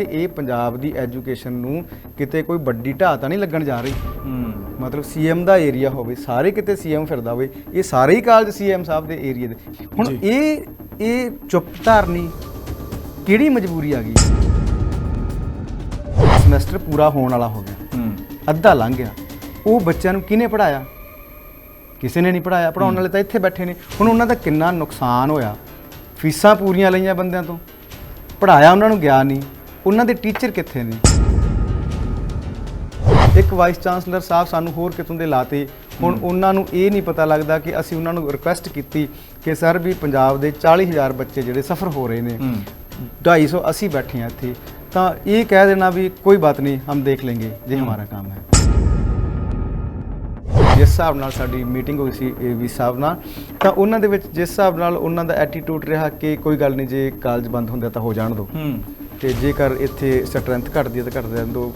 ਇਹ ਪੰਜਾਬ ਦੀ ਐਜੂਕੇਸ਼ਨ ਨੂੰ ਕਿਤੇ ਕੋਈ ਵੱਡੀ ਢਾਹ ਤਾਂ ਨਹੀਂ ਲੱਗਣ ਜਾ ਰਹੀ। ਹੂੰ। ਮਤਲਬ ਸੀਐਮ ਦਾ ਏਰੀਆ ਹੋਵੇ ਸਾਰੇ ਕਿਤੇ ਸੀਐਮ ਫਿਰਦਾ ਹੋਵੇ ਇਹ ਸਾਰੇ ਹੀ ਕਾਲਜ ਸੀਐਮ ਸਾਹਿਬ ਦੇ ਏਰੀਆ ਦੇ। ਹੁਣ। ਇਹ ਇਹ ਚੁੱਪ ਧਾਰਨੀ ਕਿਹੜੀ ਮਜਬੂਰੀ ਆ ਗਈ? ਸਮੈਸਟਰ ਪੂਰਾ ਹੋਣ ਵਾਲਾ ਹੋ ਗਿਆ। ਹੂੰ। ਅੱਧਾ ਲੰਘ ਗਿਆ। ਉਹ ਬੱਚਿਆਂ ਨੂੰ ਕਿਹਨੇ ਪੜਾਇਆ ਕਿਸੇ ਨੇ ਨਹੀਂ ਪੜਾਇਆ ਪੜਾਉਣ ਵਾਲੇ ਤਾਂ ਇੱਥੇ ਬੈਠੇ ਨੇ। ਹੁਣ ਉਹਨਾਂ ਦਾ ਕਿੰਨਾ ਨੁਕਸਾਨ ਹੋਇਆ? ਫੀਸਾਂ ਪੂਰੀਆਂ ਲਈਆਂ ਬੰਦਿਆਂ ਤੋਂ। ਪੜਾਇਆ ਉਹਨਾਂ ਨੂੰ ਗਿਆ ਨਹੀਂ। ਉਹਨਾਂ ਦੇ ਟੀਚਰ ਕਿੱਥੇ ਨੇ? ਇੱਕ ਵਾਈਸ ਚਾਂਸਲਰ ਸਾਹਿਬ ਸਾਨੂੰ ਹੋਰ ਕਿਤੋਂ ਦੇ ਲਾਤੇ? ਹੁਣ ਉਹਨਾਂ ਨੂੰ ਇਹ ਨਹੀਂ ਪਤਾ ਲੱਗਦਾ ਕਿ ਅਸੀਂ ਉਹਨਾਂ ਨੂੰ ਰਿਕੁਐਸਟ ਕੀਤੀ ਕਿ ਸਰ ਵੀ ਪੰਜਾਬ ਦੇ 40000 ਬੱਚੇ ਜਿਹੜੇ ਸਫਰ ਹੋ ਰਹੇ ਨੇ ਹੂੰ। 250 ਅਸੀਂ ਬੈਠੇ ਹਾਂ ਇੱਥੇ। ਤਾਂ ਇਹ ਕਹਿ ਦੇਣਾ ਵੀ ਕੋਈ ਬਾਤ ਨਹੀਂ ਹਮ ਦੇਖ लेंगे ਜੇ ਹਮਾਰਾ ਕੰਮ ਹੈ। ਜਿਸ ਹਿਸਾਬ ਨਾਲ ਸਾਡੀ ਮੀਟਿੰਗ ਹੋਈ ਸੀ ਏਵੀ ਸਾਹਿਬ ਨਾਲ। ਤਾਂ ਉਹਨਾਂ ਦੇ ਵਿੱਚ ਜਿਸ ਹਿਸਾਬ ਨਾਲ ਉਹਨਾਂ ਦਾ ਐਟੀਟਿਊਡ ਰਿਹਾ ਕਿ ਕੋਈ ਗੱਲ ਨਹੀਂ ਜੇ ਕਾਲਜ ਬੰਦ ਹੁੰਦੇ ਤਾਂ ਹੋ ਜਾਣ ਦਿਓ ਹੂੰ। ਤੇ ਜੇਕਰ ਇੱਥੇ ਸਟਰੈਂਥ ਘਟਦੀ ਹੈ ਤਾਂ ਘਟਦੇ ਰਹਿਣ ਦਿਓ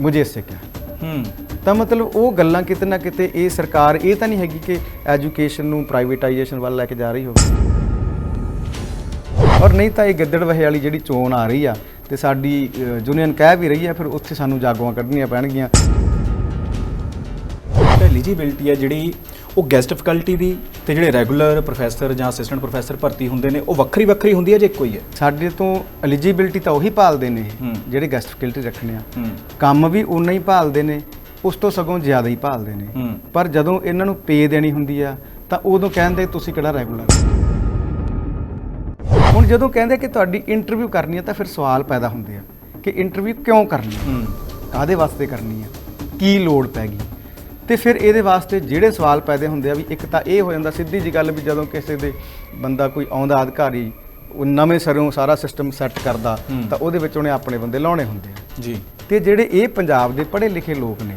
ਮੁਝੇ ਇਸੇ ਕਿਆ ਹੂੰ। ਤਾਂ ਮਤਲਬ ਉਹ ਗੱਲਾਂ ਕਿਤੇ ਨਾ ਕਿਤੇ ਇਹ ਸਰਕਾਰ ਇਹ ਤਾਂ ਨਹੀਂ ਹੈਗੀ ਕਿ ਐਜੂਕੇਸ਼ਨ ਨੂੰ ਪ੍ਰਾਈਵੇਟਾਈਜੇਸ਼ਨ ਵੱਲ ਲੈ ਕੇ ਜਾ ਰਹੀ ਹੋਵੇ। ਔਰ ਨਹੀਂ ਤਾਂ ਇਹ ਗਿੱਦੜ ਵਹੇ ਵਾਲੀ ਜਿਹੜੀ ਚੋਣ ਆ ਰਹੀ ਆ ਤੇ ਸਾਡੀ ਯੂਨੀਅਨ ਕਹਿ ਵੀ ਰਹੀ ਆ ਫਿਰ ਉੱਥੇ ਸਾਨੂੰ ਜਾਗੋਆਂ ਕੱਢਣੀਆਂ ਪੈਣਗੀਆਂ। ਤੇ ਐਲੀਜੀਬਿਲਟੀ ਹੈ ਜਿਹੜੀ ਉਹ ਗੈਸਟ ਫੈਕਲਟੀ ਦੀ ਤੇ ਜਿਹੜੇ ਰੈਗੂਲਰ ਪ੍ਰੋਫੈਸਰ ਜਾਂ ਅਸਿਸਟੈਂਟ ਪ੍ਰੋਫੈਸਰ ਭਰਤੀ ਹੁੰਦੇ ਨੇ ਉਹ ਵੱਖਰੀ ਵੱਖਰੀ ਹੁੰਦੀ ਹੈ ਜੇ ਇੱਕੋ ਹੀ ਹੈ? ਸਾਡੇ ਤੋਂ ਐਲੀਜੀਬਿਲਟੀ ਤਾਂ ਉਹੀ ਭਾਲਦੇ ਨੇ ਇਹ, ਹੂੰ। ਜਿਹੜੇ ਗੈਸਟ ਫੈਕਲਟੀ ਰੱਖਣੇ ਆ। ਹੂੰ। ਕੰਮ ਵੀ ਉਨਾ ਹੀ ਭਾਲਦੇ ਨੇ ਉਸ ਤੋਂ ਸਗੋਂ ਜ਼ਿਆਦਾ ਹੀ ਭਾਲਦੇ ਨੇ। ਹੂੰ। ਪਰ ਜਦੋਂ ਇਹਨਾਂ ਨੂੰ ਪੇ ਦੇਣੀ ਹੁੰਦੀ ਆ ਤਾਂ ਉਦੋਂ ਕਹਿੰਦੇ ਤੁਸੀਂ ਕਿਹੜਾ ਰੈਗੂਲਰ ਹੁਣ ਜਦੋਂ ਕਹਿੰਦੇ ਕਿ ਤੁਹਾਡੀ ਇੰਟਰਵਿਊ ਕਰਨੀ ਹੈ ਤਾਂ ਫਿਰ ਸਵਾਲ ਪੈਦਾ ਹੁੰਦੇ ਆ ਕਿ ਇੰਟਰਵਿਊ ਕਿਉਂ ਕਰਨੀ ਹੂੰ। ਕਾਦੇ ਵਾਸਤੇ ਕਰਨੀ ਹੈ ਕੀ ਲੋੜ ਪੈ ਗਈ? ਤੇ ਫਿਰ ਇਹਦੇ ਵਾਸਤੇ ਜਿਹੜੇ ਸਵਾਲ ਪੈਦੇ ਹੁੰਦੇ ਆ ਵੀ ਇੱਕ ਤਾਂ ਇਹ ਹੋ ਜਾਂਦਾ ਸਿੱਧੀ ਜੀ ਗੱਲ ਵੀ ਜਦੋਂ ਕਿਸੇ ਦੇ ਬੰਦਾ ਕੋਈ ਆਉਂਦਾ ਅਧਿਕਾਰੀ ਉਹ ਨਵੇਂ ਸਿਰੋਂ ਸਾਰਾ ਸਿਸਟਮ ਸੈੱਟ ਕਰਦਾ। ਤਾਂ ਉਹਦੇ ਵਿੱਚ ਉਹਨੇ ਆਪਣੇ ਬੰਦੇ ਲਾਉਣੇ ਹੁੰਦੇ ਆ। ਜੀ। ਤੇ ਜਿਹੜੇ ਇਹ ਪੰਜਾਬ ਦੇ ਪੜ੍ਹੇ ਲਿਖੇ ਲੋਕ ਨੇ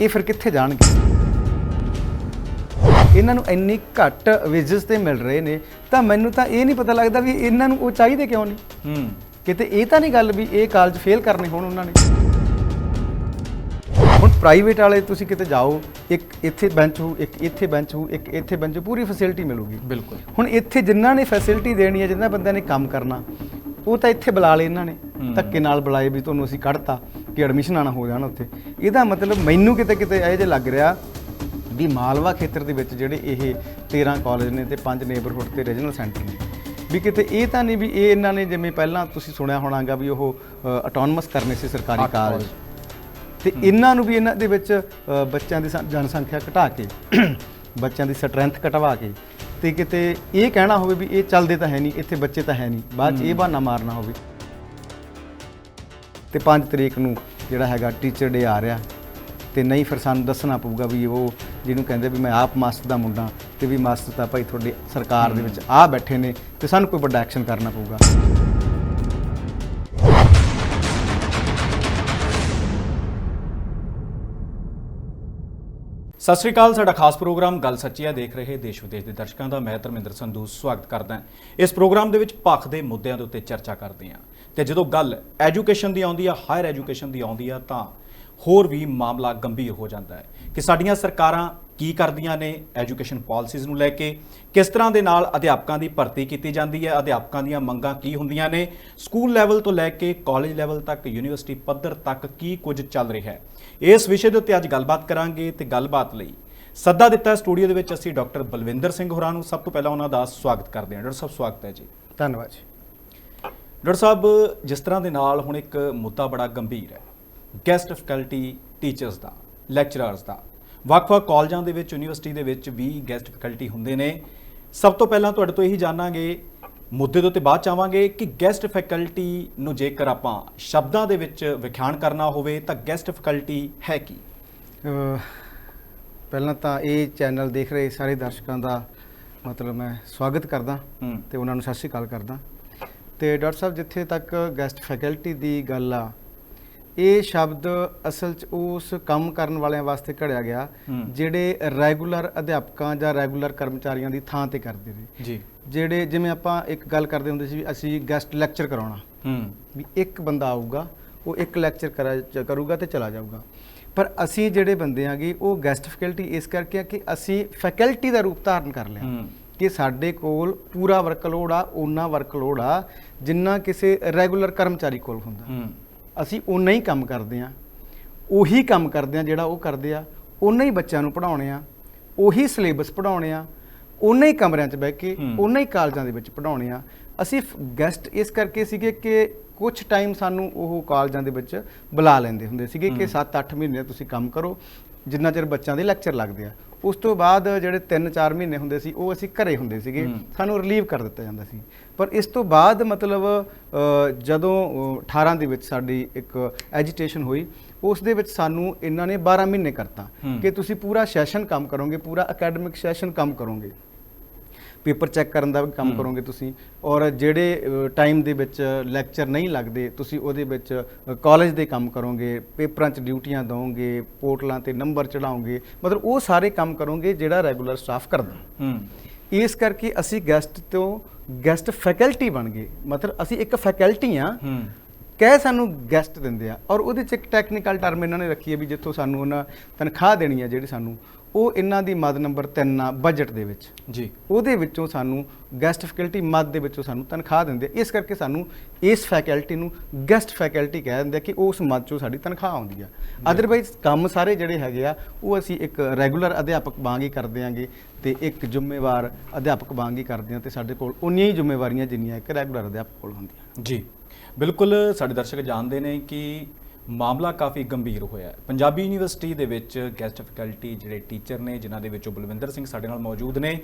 ਇਹ ਫਿਰ ਕਿੱਥੇ ਜਾਣਗੇ? ਇਹਨਾਂ ਨੂੰ ਇੰਨੀ ਘੱਟ ਵੇਜਸ ਤੇ ਮਿਲ ਰਹੇ ਨੇ ਤਾਂ ਮੈਨੂੰ ਤਾਂ ਇਹ ਨਹੀਂ ਪਤਾ ਲੱਗਦਾ ਵੀ ਇਹਨਾਂ ਨੂੰ ਉਹ ਚਾਹੀਦੇ ਕਿਉਂ ਨਹੀਂ? ਹੂੰ। ਕਿਤੇ ਇਹ ਤਾਂ ਨਹੀਂ ਗੱਲ ਵੀ ਇਹ ਕਾਲਜ ਫੇਲ ਕਰਨੇ ਹੋਣ ਉਹਨਾਂ ਨੇ। ਹੁਣ ਪ੍ਰਾਈਵੇਟ ਵਾਲੇ ਤੁਸੀਂ ਕਿਤੇ ਜਾਓ ਇੱਕ ਇੱਥੇ ਬੈਂਚ ਹੋ ਇੱਕ ਇੱਥੇ ਬੈਂਚ ਹੋ ਇੱਕ ਇੱਥੇ ਬੈਂਚ ਹੋ ਪੂਰੀ ਫੈਸਿਲਿਟੀ ਮਿਲੂਗੀ। ਬਿਲਕੁਲ। ਹੁਣ ਇੱਥੇ ਜਿਨ੍ਹਾਂ ਨੇ ਫੈਸਿਲਿਟੀ ਦੇਣੀ ਹੈ ਜਿਨ੍ਹਾਂ ਬੰਦਿਆਂ ਨੇ ਕੰਮ ਕਰਨਾ ਉਹ ਤਾਂ ਇੱਥੇ ਬੁਲਾ ਲਏ ਇਹਨਾਂ ਨੇ। ਧੱਕੇ ਨਾਲ ਬੁਲਾਏ ਵੀ ਤੁਹਾਨੂੰ ਅਸੀਂ ਕੱਢਤਾ ਕਿ ਐਡਮਿਸ਼ਨ ਆਣਾ ਹੋ ਜਾਣ ਉੱਥੇ। ਇਹਦਾ ਮਤਲਬ ਮੈਨੂੰ ਕਿਤੇ ਕਿਤੇ ਇਹ ਜੇ ਲੱਗ ਰਿਹਾ ਵੀ ਮਾਲਵਾ ਖੇਤਰ ਦੇ ਵਿੱਚ ਜਿਹੜੇ ਇਹ 13 ਕਾਲਜ ਨੇ ਤੇ 5 ਨੇਬਰਹੁੱਡ ਤੇ ਰੀਜਨਲ ਸੈਂਟਰ ਨੇ। ਵੀ ਕਿਤੇ ਇਹ ਤਾਂ ਨਹੀਂ ਵੀ ਇਹ ਇਹਨਾਂ ਨੇ ਜਿਵੇਂ ਪਹਿਲਾਂ ਤੁਸੀਂ ਸੁਣਿਆ ਹੋਣਾਗਾ ਵੀ ਉਹ ਆਟੋਨਮਸ ਕਰਨੇ ਸੀ ਸਰਕਾਰੀ ਕਾਲਜ। ਤੇ ਇਹਨਾਂ ਨੂੰ ਵੀ ਇਹਨਾਂ ਦੇ ਵਿੱਚ ਬੱਚਿਆਂ ਦੀ ਜਨਸੰਖਿਆ ਘਟਾ ਕੇ ਬੱਚਿਆਂ ਦੀ ਸਟਰੈਂਥ ਘਟਵਾ ਕੇ ਤੇ ਕਿਤੇ ਇਹ ਕਹਿਣਾ ਹੋਵੇ ਵੀ ਇਹ ਚੱਲਦੇ ਤਾਂ ਹੈ ਨਹੀਂ ਇੱਥੇ ਬੱਚੇ ਤਾਂ ਹੈ ਨਹੀਂ ਬਾਅਦ ਚ ਇਹ ਬਹਾਨਾ ਮਾਰਨਾ ਹੋਵੇ। ਤੇ 5 ਤਰੀਕ ਨੂੰ ਜਿਹੜਾ ਹੈਗਾ ਟੀਚਰ ਡੇ ਆ ਰਿਹਾ ਤੇ ਨਹੀਂ ਫਿਰ ਸਾਨੂੰ ਦੱਸਣਾ ਪਊਗਾ ਵੀ ਉਹ ਜਿਹਨੂੰ ਕਹਿੰਦੇ ਵੀ ਮੈਂ ਆਪ ਮਾਸਟਰ ਦਾ ਮੁੰਡਾ ਤੇ ਵੀ ਮਾਸਟਰ ਤਾਂ ਭਾਈ ਤੁਹਾਡੇ ਸਰਕਾਰ ਦੇ ਵਿੱਚ ਆ ਬੈਠੇ ਨੇ ਤੇ ਸਾਨੂੰ ਕੋਈ ਵੱਡਾ ਐਕਸ਼ਨ ਕਰਨਾ ਪਊਗਾ। ਸਤਿ ਸ੍ਰੀ ਅਕਾਲ, ਸਾਡਾ ਖਾਸ ਪ੍ਰੋਗਰਾਮ ਗੱਲ ਸੱਚੀ ਹੈ ਦੇਖ ਰਹੇ ਦੇਸ਼ ਵਿਦੇਸ਼ ਦੇ ਦਰਸ਼ਕਾਂ ਦਾ। ਮੈਂ ਧਰਮਿੰਦਰ ਸੰਧੂ, ਸਵਾਗਤ ਕਰਦਾ ਇਸ ਪ੍ਰੋਗਰਾਮ ਦੇ ਵਿੱਚ ਪੱਖ ਦੇ ਮੁੱਦਿਆਂ ਦੇ ਉੱਤੇ ਚਰਚਾ ਕਰਦੇ ਹਾਂ। ਤੇ ਜਦੋਂ ਗੱਲ ਐਜੂਕੇਸ਼ਨ ਦੀ ਆਉਂਦੀ ਆ, ਹਾਇਰ ਐਜੂਕੇਸ਼ਨ ਦੀ ਆਉਂਦੀ ਆ, ਤਾਂ ਹੋਰ ਵੀ ਮਾਮਲਾ ਗੰਭੀਰ ਹੋ ਜਾਂਦਾ ਹੈ ਕਿ ਸਾਡੀਆਂ ਸਰਕਾਰਾਂ ਕੀ ਕਰਦੀਆਂ ਨੇ ਐਜੂਕੇਸ਼ਨ ਪਾਲਿਸੀਜ਼ ਨੂੰ ਲੈ ਕੇ ਕਿਸ ਤਰ੍ਹਾਂ ਦੇ ਨਾਲ ਅਧਿਆਪਕਾਂ ਦੀ ਭਰਤੀ ਕੀਤੀ ਜਾਂਦੀ ਹੈ ਅਧਿਆਪਕਾਂ ਦੀਆਂ ਮੰਗਾਂ ਕੀ ਹੁੰਦੀਆਂ ਨੇ ਸਕੂਲ ਲੈਵਲ ਤੋਂ ਲੈ ਕੇ ਕਾਲਜ ਲੈਵਲ ਤੱਕ ਯੂਨੀਵਰਸਿਟੀ ਪੱਧਰ ਤੱਕ ਕੀ ਕੁਝ ਚੱਲ ਰਿਹਾ ਹੈ। ਇਸ ਵਿਸ਼ੇ ਦੇ ਉੱਤੇ ਅੱਜ ਗੱਲਬਾਤ ਕਰਾਂਗੇ ਤੇ ਗੱਲਬਾਤ ਲਈ ਸੱਦਾ ਦਿੱਤਾ ਸਟੂਡੀਓ ਦੇ ਵਿੱਚ ਅਸੀਂ ਡਾਕਟਰ ਬਲਵਿੰਦਰ ਸਿੰਘ ਹੋਰਾਂ ਨੂੰ। ਸਭ ਤੋਂ ਪਹਿਲਾਂ ਉਹਨਾਂ ਦਾ ਸਵਾਗਤ ਕਰਦੇ ਹਾਂ। ਡਾਕਟਰ ਸਾਹਿਬ ਸਵਾਗਤ ਹੈ ਜੀ। ਧੰਨਵਾਦ ਜੀ। ਡਾਕਟਰ ਸਾਹਿਬ ਜਿਸ ਤਰ੍ਹਾਂ ਦੇ ਨਾਲ ਹੁਣ ਇੱਕ ਮੁੱਦਾ ਬੜਾ ਗੰਭੀਰ ਹੈ। ਗੈਸਟ ਫੈਕਲਟੀ ਟੀਚਰਸ ਦਾ ਲੈਕਚਰਰਸ ਦਾ। ਵੱਖ-ਵੱਖ ਕਾਲਜਾਂ ਦੇ ਵਿੱਚ ਯੂਨੀਵਰਸਿਟੀ ਦੇ ਵਿੱਚ ਵੀ ਗੈਸਟ ਫੈਕਲਟੀ ਹੁੰਦੇ ਨੇ। ਸਭ ਤੋਂ ਪਹਿਲਾਂ ਤੁਹਾਡੇ ਤੋਂ ਇਹੀ ਜਾਣਾਂਗੇ ਮੁੱਦੇ ਦੇ ਉੱਤੇ ਬਾਅਦ ਚ ਆਵਾਂਗੇ ਕਿ ਗੈਸਟ ਫੈਕਲਟੀ ਨੂੰ ਜੇਕਰ ਆਪਾਂ ਸ਼ਬਦਾਂ ਦੇ ਵਿੱਚ ਵਿਖਿਆਨ ਕਰਨਾ ਹੋਵੇ ਤਾਂ ਗੈਸਟ ਫੈਕਲਟੀ ਹੈ ਕੀ? ਪਹਿਲਾਂ ਤਾਂ ਇਹ ਚੈਨਲ ਦੇਖ ਰਹੇ ਸਾਰੇ ਦਰਸ਼ਕਾਂ ਦਾ ਮਤਲਬ ਮੈਂ ਸਵਾਗਤ ਕਰਦਾ ਤੇ ਉਹਨਾਂ ਨੂੰ ਸਤਿ ਸ਼੍ਰੀ ਅਕਾਲ ਕਰਦਾ। ਤੇ ਡਾਕਟਰ ਸਾਹਿਬ ਜਿੱਥੇ ਤੱਕ ਗੈਸਟ ਫੈਕਲਟੀ ਦੀ ਗੱਲ ਆ ਇਹ ਸ਼ਬਦ ਅਸਲ 'ਚ ਉਸ ਕੰਮ ਕਰਨ ਵਾਲਿਆਂ ਵਾਸਤੇ ਘੜਿਆ ਗਿਆ। ਜਿਹੜੇ ਰੈਗੂਲਰ ਅਧਿਆਪਕਾਂ ਜਾਂ ਰੈਗੂਲਰ ਕਰਮਚਾਰੀਆਂ ਦੀ ਥਾਂ ਤੇ ਕਰਦੇ ਨੇ। ਜੀ। ਜਿਹੜੇ ਜਿਵੇਂ ਆਪਾਂ ਇੱਕ ਗੱਲ ਕਰਦੇ ਹੁੰਦੇ ਸੀ ਵੀ ਅਸੀਂ ਗੈਸਟ ਲੈਕਚਰ ਕਰਾਉਣਾ ਹੂੰ। ਵੀ ਇੱਕ ਬੰਦਾ ਆਊਗਾ ਉਹ ਇੱਕ ਲੈਕਚਰ ਕਰਾ- ਕਰੂਗਾ ਤੇ ਚਲਾ ਜਾਊਗਾ। ਪਰ ਅਸੀਂ ਜਿਹੜੇ ਬੰਦੇ ਆਗੇ ਉਹ ਗੈਸਟ ਫੈਕਲਟੀ ਇਸ ਕਰਕੇ ਆ ਕਿ ਅਸੀਂ ਫੈਕਲਟੀ ਦਾ ਰੂਪ ਧਾਰਨ ਕਰ ਲਿਆ। ਕਿ ਸਾਡੇ ਕੋਲ ਪੂਰਾ ਵਰਕਲੋਡ ਆ ਓਨਾ ਵਰਕਲੋਡ ਆ ਜਿੰਨਾ ਕਿਸੇ ਰੈਗੂਲਰ ਕਰਮਚਾਰੀ ਕੋਲ ਹੁੰਦਾ। ਹੂੰ। ਅਸੀਂ ਓਨਾ ਹੀ ਕੰਮ ਕਰਦੇ ਆ ਉਹੀ ਕੰਮ ਕਰਦੇ ਆ ਜਿਹੜਾ ਉਹ ਕਰਦੇ ਆ। ਓਨਾ ਹੀ ਬੱਚਿਆਂ ਨੂੰ ਪੜਾਉਣੇ ਆ ਉਹੀ ਸਿਲੇਬਸ ਪੜਾਉਣੇ ਆ ਓਨਾ ਹੀ ਕਮਰਿਆਂ 'ਚ ਬਹਿ ਕੇ। ਓਨਾ ਹੀ ਕਾਲਜਾਂ ਦੇ ਵਿੱਚ ਪੜਾਉਣੇ ਆ ਅਸੀਂ ਗੈਸਟ ਇਸ ਕਰਕੇ ਸੀਗੇ ਕਿ ਕੁਝ ਟਾਈਮ ਸਾਨੂੰ ਉਹ ਕਾਲਜਾਂ ਦੇ ਵਿੱਚ ਬੁਲਾ ਲੈਂਦੇ ਹੁੰਦੇ ਸੀਗੇ ਕਿ 7-8 ਮਹੀਨੇ ਤੁਸੀਂ ਕੰਮ ਕਰੋ। ਜਿੰਨਾ ਚਿਰ ਬੱਚਿਆਂ ਦੇ ਲੈਕਚਰ ਲੱਗਦੇ ਆ। ਉਸ ਤੋਂ ਬਾਅਦ ਜਿਹੜੇ 3-4 ਮਹੀਨੇ ਹੁੰਦੇ ਸੀ ਉਹ ਅਸੀਂ ਘਰੇ ਹੁੰਦੇ ਸੀਗੇ। ਸਾਨੂੰ ਰਿਲੀਵ ਕਰ ਦਿੱਤਾ ਜਾਂਦਾ ਸੀ। ਪਰ ਇਸ ਤੋਂ ਬਾਅਦ ਮਤਲਬ ਜਦੋਂ ਅ, 18 ਦੇ ਵਿੱਚ ਸਾਡੀ ਇੱਕ ਐਜੀਟੇਸ਼ਨ ਹੋਈ ਉਸ ਦੇ ਵਿੱਚ ਸਾਨੂੰ ਇਹਨਾਂ ਨੇ 12 ਮਹੀਨੇ ਕਰਤਾ। ਕਿ ਤੁਸੀਂ ਪੂਰਾ ਸੈਸ਼ਨ ਕੰਮ ਕਰੋਗੇ ਪੂਰਾ ਅਕੈਡਮਿਕ ਸੈਸ਼ਨ ਕੰਮ ਕਰੋਗੇ ਪੇਪਰ ਚੈੱਕ ਕਰਨ ਦਾ ਵੀ ਕੰਮ। ਕਰੋਗੇ ਤੁਸੀਂ ਔਰ ਜਿਹੜੇ ਟਾਈਮ ਦੇ ਵਿੱਚ ਲੈਕਚਰ ਨਹੀਂ ਲੱਗਦੇ ਤੁਸੀਂ ਉਹਦੇ ਵਿੱਚ ਕਾਲਜ ਦੇ ਕੰਮ ਕਰੋਗੇ ਪੇਪਰਾਂ 'ਚ ਡਿਊਟੀਆਂ ਦਵੋਗੇ ਪੋਰਟਲਾਂ ਤੇ ਨੰਬਰ ਚੜਾਓਗੇ ਮਤਲਬ ਉਹ ਸਾਰੇ ਕੰਮ ਕਰੋਗੇ ਜਿਹੜਾ ਰੈਗੂਲਰ ਸਟਾਫ ਕਰਦਾ ਹੂੰ ਇਸ ਕਰਕੇ ਅਸੀਂ ਗੈਸਟ ਤੋਂ ਗੈਸਟ ਫੈਕਲਟੀ ਬਣ ਗਏ। ਮਤਲਬ ਅਸੀਂ ਇੱਕ ਫੈਕਲਟੀ ਆ ਕਹਿ ਸਾਨੂੰ ਗੈਸਟ ਦਿੰਦੇ ਆ। ਔਰ ਉਹਦੇ ਚ ਇੱਕ ਟੈਕਨੀਕਲ ਟਰਮ ਇਹਨਾਂ ਨੇ ਰੱਖੀ ਹੈ ਵੀ ਜਿੱਥੋਂ ਸਾਨੂੰ ਉਹਨਾਂ ਤਨਖਾਹ ਦੇਣੀ ਹੈ ਜਿਹੜੀ ਸਾਨੂੰ ਉਹ ਇਹਨਾਂ ਦੀ ਮਦ ਨੰਬਰ 3 ਆ ਬਜਟ ਦੇ ਵਿੱਚ। ਜੀ। ਉਹਦੇ ਵਿੱਚੋਂ ਸਾਨੂੰ ਗੈਸਟ ਫੈਕਲਟੀ ਮਦ ਦੇ ਵਿੱਚੋਂ ਸਾਨੂੰ ਤਨਖਾਹ ਦਿੰਦੇ। ਇਸ ਕਰਕੇ ਸਾਨੂੰ ਇਸ ਫੈਕਲਟੀ ਨੂੰ ਗੈਸਟ ਫੈਕਲਟੀ ਕਹਿ ਦਿੰਦੇ ਕਿ ਉਸ ਮਦ ਚੋਂ ਸਾਡੀ ਤਨਖਾਹ ਆਉਂਦੀ ਆ। ਅਦਰਵਾਈਜ਼ ਕੰਮ ਸਾਰੇ ਜਿਹੜੇ ਹੈਗੇ ਆ ਉਹ ਅਸੀਂ ਇੱਕ ਰੈਗੂਲਰ ਅਧਿਆਪਕ ਵਾਂਗ ਹੀ ਕਰਦੇ ਆਂਗੇ ਤੇ ਇੱਕ ਜ਼ਿੰਮੇਵਾਰ ਅਧਿਆਪਕ ਵਾਂਗ ਹੀ ਕਰਦੇ ਆ ਤੇ ਸਾਡੇ ਕੋਲ ਉਨੀਆਂ ਹੀ ਜ਼ਿੰਮੇਵਾਰੀਆਂ ਜਿੰਨੀਆਂ ਇੱਕ ਰੈਗੂਲਰ ਅਧਿਆਪਕ ਕੋਲ ਹੁੰਦੀਆਂ। ਜੀ। ਬਿਲਕੁਲ ਸਾਡੇ ਦਰਸ਼ਕ ਜਾਣਦੇ ਨੇ ਕਿ ਮਾਮਲਾ ਕਾਫੀ ਗੰਭੀਰ ਹੋਇਆ ਹੈ। ਪੰਜਾਬੀ ਯੂਨੀਵਰਸਿਟੀ ਦੇ ਵਿੱਚ ਗੈਸਟ ਫੈਕਲਟੀ ਜਿਹੜੇ ਟੀਚਰ ਨੇ, ਜਿਨ੍ਹਾਂ ਦੇ ਵਿੱਚੋਂ ਬਲਵਿੰਦਰ ਸਿੰਘ ਸਾਡੇ ਨਾਲ ਮੌਜੂਦ ਨੇ,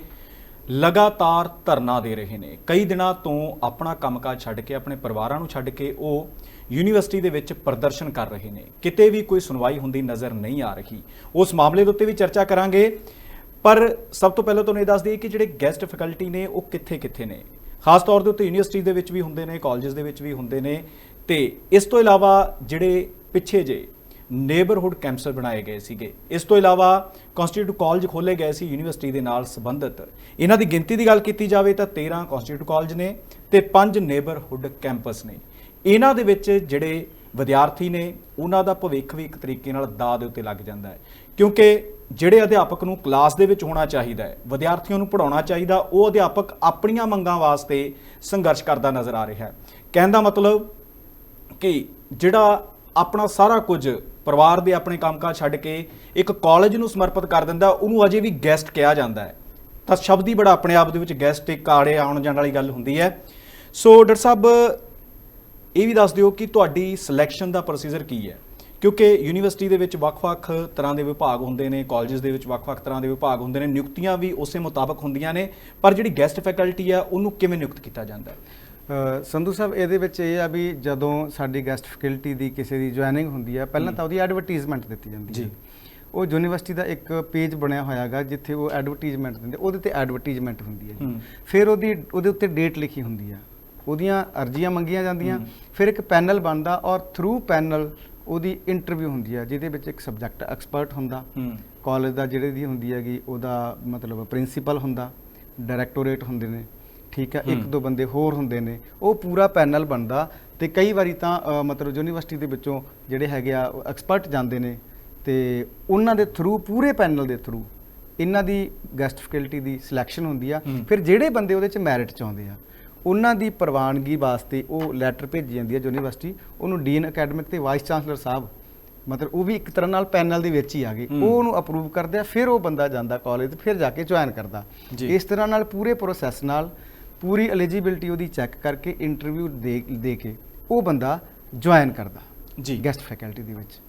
ਲਗਾਤਾਰ ਧਰਨਾ ਦੇ ਰਹੇ ਨੇ। ਕਈ ਦਿਨਾਂ ਤੋਂ ਆਪਣਾ ਕੰਮਕਾਜ ਛੱਡ ਕੇ, ਆਪਣੇ ਪਰਿਵਾਰਾਂ ਨੂੰ ਛੱਡ ਕੇ ਉਹ ਯੂਨੀਵਰਸਿਟੀ ਦੇ ਵਿੱਚ ਪ੍ਰਦਰਸ਼ਨ ਕਰ ਰਹੇ ਨੇ। ਕਿਤੇ ਵੀ ਕੋਈ ਸੁਣਵਾਈ ਹੁੰਦੀ ਨਜ਼ਰ ਨਹੀਂ ਆ ਰਹੀ। ਉਸ ਮਾਮਲੇ ਦੇ ਉੱਤੇ ਵੀ ਚਰਚਾ ਕਰਾਂਗੇ। ਪਰ ਸਭ ਤੋਂ ਪਹਿਲਾਂ ਤੁਹਾਨੂੰ ਇਹ ਦੱਸ ਦਈਏ ਕਿ ਜਿਹੜੇ ਗੈਸਟ ਫੈਕਲਟੀ ਨੇ, ਉਹ ਕਿੱਥੇ ਕਿੱਥੇ ਨੇ? ਖਾਸ ਤੌਰ ਦੇ ਉੱਤੇ ਯੂਨੀਵਰਸਿਟੀ ਦੇ ਵਿੱਚ ਵੀ ਹੁੰਦੇ ਨੇ ਕਾਲਜਸ ਦੇ ਵਿੱਚ ਵੀ ਹੁੰਦੇ ਨੇ। ਤੇ ਇਸ ਤੋਂ ਇਲਾਵਾ ਜਿਹੜੇ ਪਿੱਛੇ ਜੇ ਨੇਬਰਹੁੱਡ ਕੈਂਪਸ ਬਣਾਏ ਗਏ ਸੀਗੇ, ਇਸ ਤੋਂ ਇਲਾਵਾ ਕਨਸਟੀਟਿਊਟ ਕਾਲਜ ਖੋਲੇ ਗਏ ਸੀ ਯੂਨੀਵਰਸਿਟੀ ਦੇ ਨਾਲ ਸੰਬੰਧਿਤ। ਇਹਨਾਂ ਦੀ ਗਿਣਤੀ ਦੀ ਗੱਲ ਕੀਤੀ ਜਾਵੇ ਤਾਂ 13 ਕਨਸਟੀਟਿਊਟ ਕਾਲਜ ਨੇ ਤੇ 5 ਨੇਬਰਹੁੱਡ ਕੈਂਪਸ ਨੇ। ਇਹਨਾਂ ਦੇ ਵਿੱਚ ਜਿਹੜੇ ਵਿਦਿਆਰਥੀ ਨੇ, ਉਹਨਾਂ ਦਾ ਭਵਿੱਖ ਵੀ ਇੱਕ ਤਰੀਕੇ ਨਾਲ ਦਾ ਦੇ ਉੱਤੇ ਲੱਗ ਜਾਂਦਾ ਹੈ। ਕਿਉਂਕਿ ਜਿਹੜੇ ਅਧਿਆਪਕ ਨੂੰ ਕਲਾਸ ਦੇ ਵਿੱਚ ਹੋਣਾ ਚਾਹੀਦਾ ਹੈ, ਵਿਦਿਆਰਥੀਆਂ ਨੂੰ ਪੜਾਉਣਾ ਚਾਹੀਦਾ, ਉਹ ਅਧਿਆਪਕ ਆਪਣੀਆਂ ਮੰਗਾਂ ਵਾਸਤੇ ਸੰਘਰਸ਼ ਕਰਦਾ ਨਜ਼ਰ ਆ ਰਿਹਾ ਹੈ। ਕਹਿਣ ਦਾ ਮਤਲਬ ਕਿ ਜਿਹੜਾ ਆਪਣਾ ਸਾਰਾ ਕੁਝ ਪਰਿਵਾਰ ਦੇ ਆਪਣੇ ਕੰਮਕਾਜ ਛੱਡ ਕੇ ਇੱਕ ਕਾਲਜ ਨੂੰ ਸਮਰਪਿਤ ਕਰ ਦਿੰਦਾ, ਉਹਨੂੰ ਅਜੇ ਵੀ ਗੈਸਟ ਕਿਹਾ ਜਾਂਦਾ ਹੈ। ਤਾਂ ਸ਼ਬਦ ਹੀ ਬੜਾ ਆਪਣੇ ਆਪ ਦੇ ਵਿੱਚ ਗੈਸਟ ਇੱਕ ਆੜੇ ਆਉਣ ਜਾਣ ਵਾਲੀ ਗੱਲ ਹੁੰਦੀ ਹੈ। ਸੋ ਡਾਕਟਰ ਸਾਹਿਬ, ਇਹ ਵੀ ਦੱਸ ਦਿਓ ਕਿ ਤੁਹਾਡੀ ਸਿਲੈਕਸ਼ਨ ਦਾ ਪ੍ਰੋਸੀਜਰ ਕੀ ਹੈ? ਕਿਉਂਕਿ ਯੂਨੀਵਰਸਿਟੀ ਦੇ ਵਿੱਚ ਵੱਖ-ਵੱਖ ਤਰ੍ਹਾਂ ਦੇ ਵਿਭਾਗ ਹੁੰਦੇ ਨੇ ਕਾਲਜਸ ਦੇ ਵਿੱਚ ਵੱਖ-ਵੱਖ ਤਰ੍ਹਾਂ ਦੇ ਵਿਭਾਗ ਹੁੰਦੇ ਨੇ, ਨਿਯੁਕਤੀਆਂ ਵੀ ਉਸੇ ਮੁਤਾਬਕ ਹੁੰਦੀਆਂ ਨੇ, ਪਰ ਜਿਹੜੀ ਗੈਸਟ ਫੈਕਲਟੀ ਆ, ਉਹਨੂੰ ਕਿਵੇਂ ਨਿਯੁਕਤ ਕੀਤਾ ਜਾਂਦਾ ਹੈ? ਸੰਧੂ ਸਾਹਿਬ ਇਹਦੇ ਵਿੱਚ ਇਹ ਆ ਵੀ ਜਦੋਂ ਸਾਡੀ ਗੈਸਟ ਫੈਕਲਟੀ ਦੀ ਕਿਸੇ ਦੀ ਜੁਆਇਨਿੰਗ ਹੁੰਦੀ ਆ ਪਹਿਲਾਂ ਤਾਂ ਉਹਦੀ ਐਡਵਰਟਾਈਜ਼ਮੈਂਟ ਦਿੱਤੀ ਜਾਂਦੀ ਜੀ। ਹੈ ਉਹ ਯੂਨੀਵਰਸਿਟੀ ਦਾ ਇੱਕ ਪੇਜ ਬਣਿਆ ਹੋਇਆ ਹੈਗਾ ਜਿੱਥੇ ਉਹ ਐਡਵਰਟਾਈਜ਼ਮੈਂਟ ਦਿੰਦੇ ਉਹਦੇ ਤੇ ਐਡਵਰਟਾਈਜ਼ਮੈਂਟ ਹੁੰਦੀ ਹੈ। ਫਿਰ ਉਹਦੀ ਉਹਦੇ ਉੱਤੇ ਡੇਟ ਲਿਖੀ ਹੁੰਦੀ ਆ। ਉਹਦੀਆਂ ਅਰਜ਼ੀਆਂ ਮੰਗੀਆਂ ਜਾਂਦੀਆਂ। ਫਿਰ ਇੱਕ ਪੈਨਲ ਬਣਦਾ ਔਰ ਥਰੂ ਪੈਨਲ ਉਹਦੀ ਇੰਟਰਵਿਊ ਹੁੰਦੀ ਆ ਜਿਹਦੇ ਵਿੱਚ ਇੱਕ ਸਬਜੈਕਟ ਐਕਸਪਰਟ ਹੁੰਦਾ। ਕਾਲਜ ਦਾ ਜਿਹੜੇ ਦੀ ਹੁੰਦੀ ਹੈਗੀ ਉਹਦਾ ਮਤਲਬ ਪ੍ਰਿੰਸੀਪਲ ਹੁੰਦਾ। ਡਾਇਰੈਕਟੋਰੇਟ ਹੁੰਦੇ ਨੇ। ਠੀਕ ਹੈ ਇੱਕ। ਦੋ ਬੰਦੇ ਹੋਰ ਹੁੰਦੇ ਨੇ ਉਹ ਪੂਰਾ ਪੈਨਲ ਬਣਦਾ ਤੇ ਕਈ ਵਾਰੀ ਤਾਂ ਮਤਲਬ ਯੂਨੀਵਰਸਿਟੀ ਦੇ ਵਿੱਚੋਂ ਜਿਹੜੇ ਹੈਗੇ ਆ ਐਕਸਪਰਟ ਜਾਂਦੇ ਨੇ ਤੇ ਉਹਨਾਂ ਦੇ ਥਰੂ ਪੂਰੇ ਪੈਨਲ ਦੇ ਥਰੂ ਇਹਨਾਂ ਦੀ ਗੈਸਟ ਫੈਕਲਟੀ ਦੀ ਸਿਲੈਕਸ਼ਨ ਹੁੰਦੀ ਆ। ਫਿਰ ਜਿਹੜੇ ਬੰਦੇ ਉਹਦੇ ਚ ਮੈਰਿਟ ਚ ਆਉਂਦੇ ਆ ਉਹਨਾਂ ਦੀ ਪ੍ਰਵਾਨਗੀ ਵਾਸਤੇ ਉਹ ਲੈਟਰ ਭੇਜੀ ਜਾਂਦੀ ਹੈ ਯੂਨੀਵਰਸਿਟੀ ਉਹਨੂੰ ਡੀਨ ਅਕੈਡਮਿਕ ਤੇ ਵਾਈਸ ਚਾਂਸਲਰ ਸਾਹਿਬ ਮਤਲਬ ਉਹ ਵੀ ਇੱਕ ਤਰ੍ਹਾਂ ਨਾਲ ਪੈਨਲ ਦੇ ਵਿੱਚ ਹੀ ਆ ਗਏ। ਉਹ ਉਹਨੂੰ ਅਪਰੂਵ ਕਰਦੇ ਆ ਫਿਰ ਉਹ ਬੰਦਾ ਜਾਂਦਾ ਕਾਲਜ ਫਿਰ ਜਾ ਕੇ ਜੁਆਇਨ ਕਰਦਾ। ਇਸ ਤਰ੍ਹਾਂ ਨਾਲ ਪੂਰੇ ਪ੍ਰੋਸੈਸ ਨਾਲ ਪੂਰੀ ਐਲੀਜੀਬਿਲਟੀ ਉਹਦੀ ਚੈੱਕ ਕਰਕੇ ਇੰਟਰਵਿਊ ਦੇ ਦੇ ਕੇ ਉਹ ਬੰਦਾ ਜੁਆਇਨ ਕਰਦਾ ਜੀ। ਗੈਸਟ ਫੈਕਲਟੀ ਦੇ ਵਿੱਚ।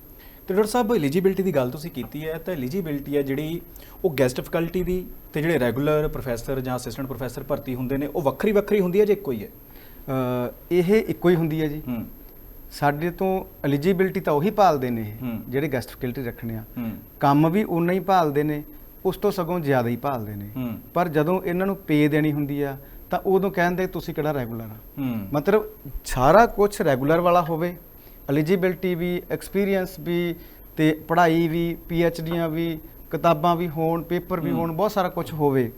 ਤੇ ਡਾਕਟਰ ਸਾਹਿਬ ਐਲੀਜੀਬਿਲਟੀ ਦੀ ਗੱਲ ਤੁਸੀਂ ਕੀਤੀ ਹੈ ਤਾਂ ਐਲੀਜੀਬਿਲਟੀ ਹੈ ਜਿਹੜੀ ਉਹ ਗੈਸਟ ਫੈਕਲਟੀ ਦੀ ਤੇ ਜਿਹੜੇ ਰੈਗੂਲਰ ਪ੍ਰੋਫੈਸਰ ਜਾਂ ਅਸਿਸਟੈਂਟ ਪ੍ਰੋਫੈਸਰ ਭਰਤੀ ਹੁੰਦੇ ਨੇ ਉਹ ਵੱਖਰੀ ਵੱਖਰੀ ਹੁੰਦੀ ਹੈ ਜਾਂ ਇੱਕੋ ਹੀ ਹੈ? ਇਹ ਇੱਕੋ ਹੀ ਹੁੰਦੀ ਹੈ ਜੀ। ਸਾਡੇ ਤੋਂ ਐਲੀਜੀਬਿਲਟੀ ਤਾਂ ਉਹੀ ਭਾਲਦੇ ਨੇ ਇਹ। ਜਿਹੜੇ ਗੈਸਟ ਫੈਕਲਟੀ ਰੱਖਣੇ ਆ। ਕੰਮ ਵੀ ਉਨਾ ਹੀ ਭਾਲਦੇ ਨੇ ਉਸ ਤੋਂ ਸਗੋਂ ਜ਼ਿਆਦਾ ਹੀ ਭਾਲਦੇ ਨੇ। ਪਰ ਜਦੋਂ ਇਹਨਾਂ ਨੂੰ ਪੇ ਦੇਣੀ ਹੁੰਦੀ ਆ ਤਾਂ ਉਦੋਂ ਕਹਿੰਦੇ ਤੁਸੀਂ ਕਿਹੜਾ ਰੈਗੂਲਰ ਆ ਮਤਲਬ ਸਾਰਾ ਕੁਝ ਰੈਗੂਲਰ ਵਾਲਾ ਹੋਵੇ ਐਲੀਜੀਬਿਲਟੀ ਵੀ ਐਕਸਪੀਰੀਅੰਸ ਵੀ ਤੇ ਪੜ੍ਹਾਈ ਵੀ ਡੀਆਂ ਵੀ ਕਿਤਾਬਾਂ ਵੀ ਹੋਣ ਪੇਪਰ ਵੀ। ਹੋਣ ਬਹੁਤ ਸਾਰਾ ਕੁਝ ਹੋਵੇ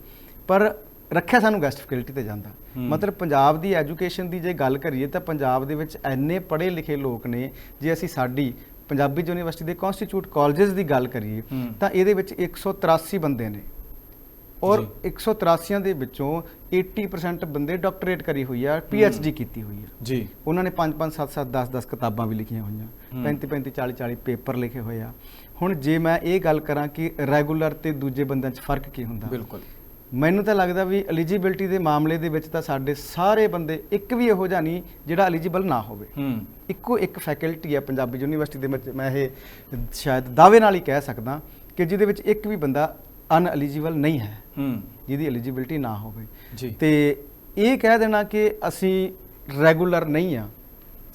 ਪਰ ਰੱਖਿਆ ਸਾਨੂੰ ਗੈਸਟ ਫੈਕਲਟੀ ਤੇ ਜਾਂਦਾ। ਮਤਲਬ ਪੰਜਾਬ ਦੀ ਐਜੂਕੇਸ਼ਨ ਦੀ ਜੇ ਗੱਲ ਕਰੀਏ ਤਾਂ ਪੰਜਾਬ ਦੇ ਵਿੱਚ ਐਨੇ ਪੜ੍ਹੇ ਲਿਖੇ ਲੋਕ ਨੇ ਜੇ ਅਸੀਂ ਸਾਡੀ ਪੰਜਾਬੀ ਯੂਨੀਵਰਸਿਟੀ ਦੇ ਕਨਸਟੀਟਿਊਟ ਕਾਲਜਸ ਦੀ ਗੱਲ ਕਰੀਏ। ਤਾਂ ਇਹਦੇ ਵਿੱਚ 183 ਬੰਦੇ ਨੇ ਔਰ ਜੀ। 183 ਦੇ ਵਿੱਚੋਂ 80% ਬੰਦੇ ਡਾਕਟਰੇਟ ਕਰੀ ਹੋਈ ਆ ਡੀ ਕੀਤੀ ਹੋਈ ਆ। ਜੀ। ਉਹਨਾਂ ਨੇ 5 5 7 7 10 10 ਕਿਤਾਬਾਂ ਵੀ ਲਿਖੀਆਂ ਹੋਈਆਂ ਹੂੰ। 35 35 40 40 ਪੇਪਰ ਲਿਖੇ ਹੋਏ ਆ। ਹੁਣ ਜੇ ਮੈਂ ਇਹ ਗੱਲ ਕਰਾਂ ਕਿ ਰੈਗੂਲਰ ਤੇ ਦੂਜੇ ਬੰਦਿਆਂ 'ਚ ਫ਼ਰਕ ਕੀ ਹੁੰਦਾ? ਬਿਲਕੁਲ। ਮੈਨੂੰ ਤਾਂ ਲੱਗਦਾ ਵੀ ਐਲੀਜੀਬਿਲਟੀ ਦੇ ਮਾਮਲੇ ਦੇ ਵਿੱਚ ਤਾਂ ਸਾਡੇ ਸਾਰੇ ਬੰਦੇ ਇੱਕ ਵੀ ਇਹੋ ਜਿਹਾ ਨਹੀਂ ਜਿਹੜਾ ਐਲੀਜੀਬਲ ਨਾ ਹੋਵੇ। ਹੂੰ। ਇੱਕੋ ਇੱਕ ਫੈਕਲਟੀ ਹੈ ਪੰਜਾਬੀ ਯੂਨੀਵਰਸਿਟੀ ਦੇ ਵਿੱਚ ਮੈਂ ਇਹ ਸ਼ਾਇਦ ਦਾਅਵੇ ਨਾਲ ਹੀ ਕਹਿ ਸਕਦਾ ਕਿ ਜਿਹਦੇ ਵਿੱਚ ਇੱਕ ਵੀ ਬੰਦਾ ਅਨਐਲੀਜੀਬਲ ਨਹੀਂ ਹੈ। ਹੂੰ। ਜਿਹਦੀ ਐਲੀਜੀਬਿਲਟੀ ਨਾ ਹੋਵੇ। ਜੀ। ਤੇ ਇਹ ਕਹਿ ਦੇਣਾ ਕਿ ਅਸੀਂ ਰੈਗੂਲਰ ਨਹੀਂ ਆ।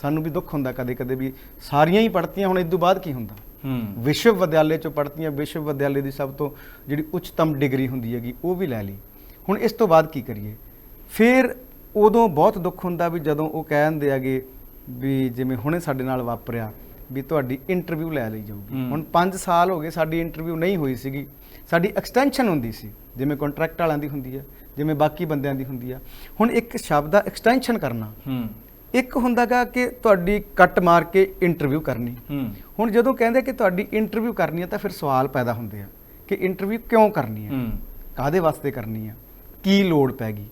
ਸਾਨੂੰ ਵੀ ਦੁੱਖ ਹੁੰਦਾ ਕਦੇ ਕਦੇ ਵੀ ਸਾਰੀਆਂ ਹੀ ਪੜ੍ਹਤੀਆਂ ਹੁਣ ਇਸ ਤੋਂ ਬਾਅਦ ਕੀ ਹੁੰਦਾ? ਹੂੰ। ਵਿਸ਼ਵ ਵਿਦਿਆਲੇ ਚੋਂ ਪੜ੍ਹਤੀਆਂ ਵਿਸ਼ਵ ਵਿਦਿਆਲੇ ਦੀ ਸਭ ਤੋਂ ਜਿਹੜੀ ਉੱਚਤਮ ਡਿਗਰੀ ਹੁੰਦੀ ਹੈਗੀ ਉਹ ਵੀ ਲੈ ਲਈ। ਹੁਣ ਇਸ ਤੋਂ ਬਾਅਦ ਕੀ ਕਰੀਏ? ਫਿਰ ਉਦੋਂ ਬਹੁਤ ਦੁੱਖ ਹੁੰਦਾ ਵੀ ਜਦੋਂ ਉਹ ਕਹਿੰਦੇ ਆਗੇ ਵੀ ਜਿਵੇਂ ਹੁਣੇ ਸਾਡੇ ਨਾਲ ਵਾਪਰਿਆ ਵੀ ਤੁਹਾਡੀ ਇੰਟਰਵਿਊ ਲੈ ਲਈ ਜਾਊਗੀ। ਹੁਣ 5 ਸਾਲ ਹੋ ਗਏ ਸਾਡੀ ਇੰਟਰਵਿਊ ਨਹੀਂ ਹੋਈ ਸੀਗੀ। ਸਾਡੀ ਐਕਸਟੈਂਸ਼ਨ ਹੁੰਦੀ ਸੀ। ਜਿਵੇਂ ਕੰਟਰੈਕਟ ਵਾਲਿਆਂ ਦੀ ਹੁੰਦੀ ਹੈ ਜਿਵੇਂ ਬਾਕੀ ਬੰਦਿਆਂ ਦੀ ਹੁੰਦੀ ਆ। ਹੁਣ ਇੱਕ ਸ਼ਬਦ ਦਾ ਐਕਸਟੈਂਸ਼ਨ ਕਰਨਾ। ਹੂੰ। ਇੱਕ ਹੁੰਦਾਗਾ ਕਿ ਤੁਹਾਡੀ ਕੱਟ ਮਾਰ ਕੇ ਇੰਟਰਵਿਊ ਕਰਨੀ। ਹੂੰ। ਹੁਣ ਜਦੋਂ ਕਹਿੰਦੇ ਕਿ ਤੁਹਾਡੀ ਇੰਟਰਵਿਊ ਕਰਨੀ ਹੈ ਤਾਂ ਫਿਰ ਸਵਾਲ ਪੈਦਾ ਹੁੰਦੇ ਆ ਕਿ ਇੰਟਰਵਿਊ ਕਿਉਂ ਕਰਨੀ ਹੈ ਹੂੰ। ਕਾਦੇ ਵਾਸਤੇ ਕਰਨੀ ਆ? ਕੀ ਲੋੜ ਪੈ ਗਈ?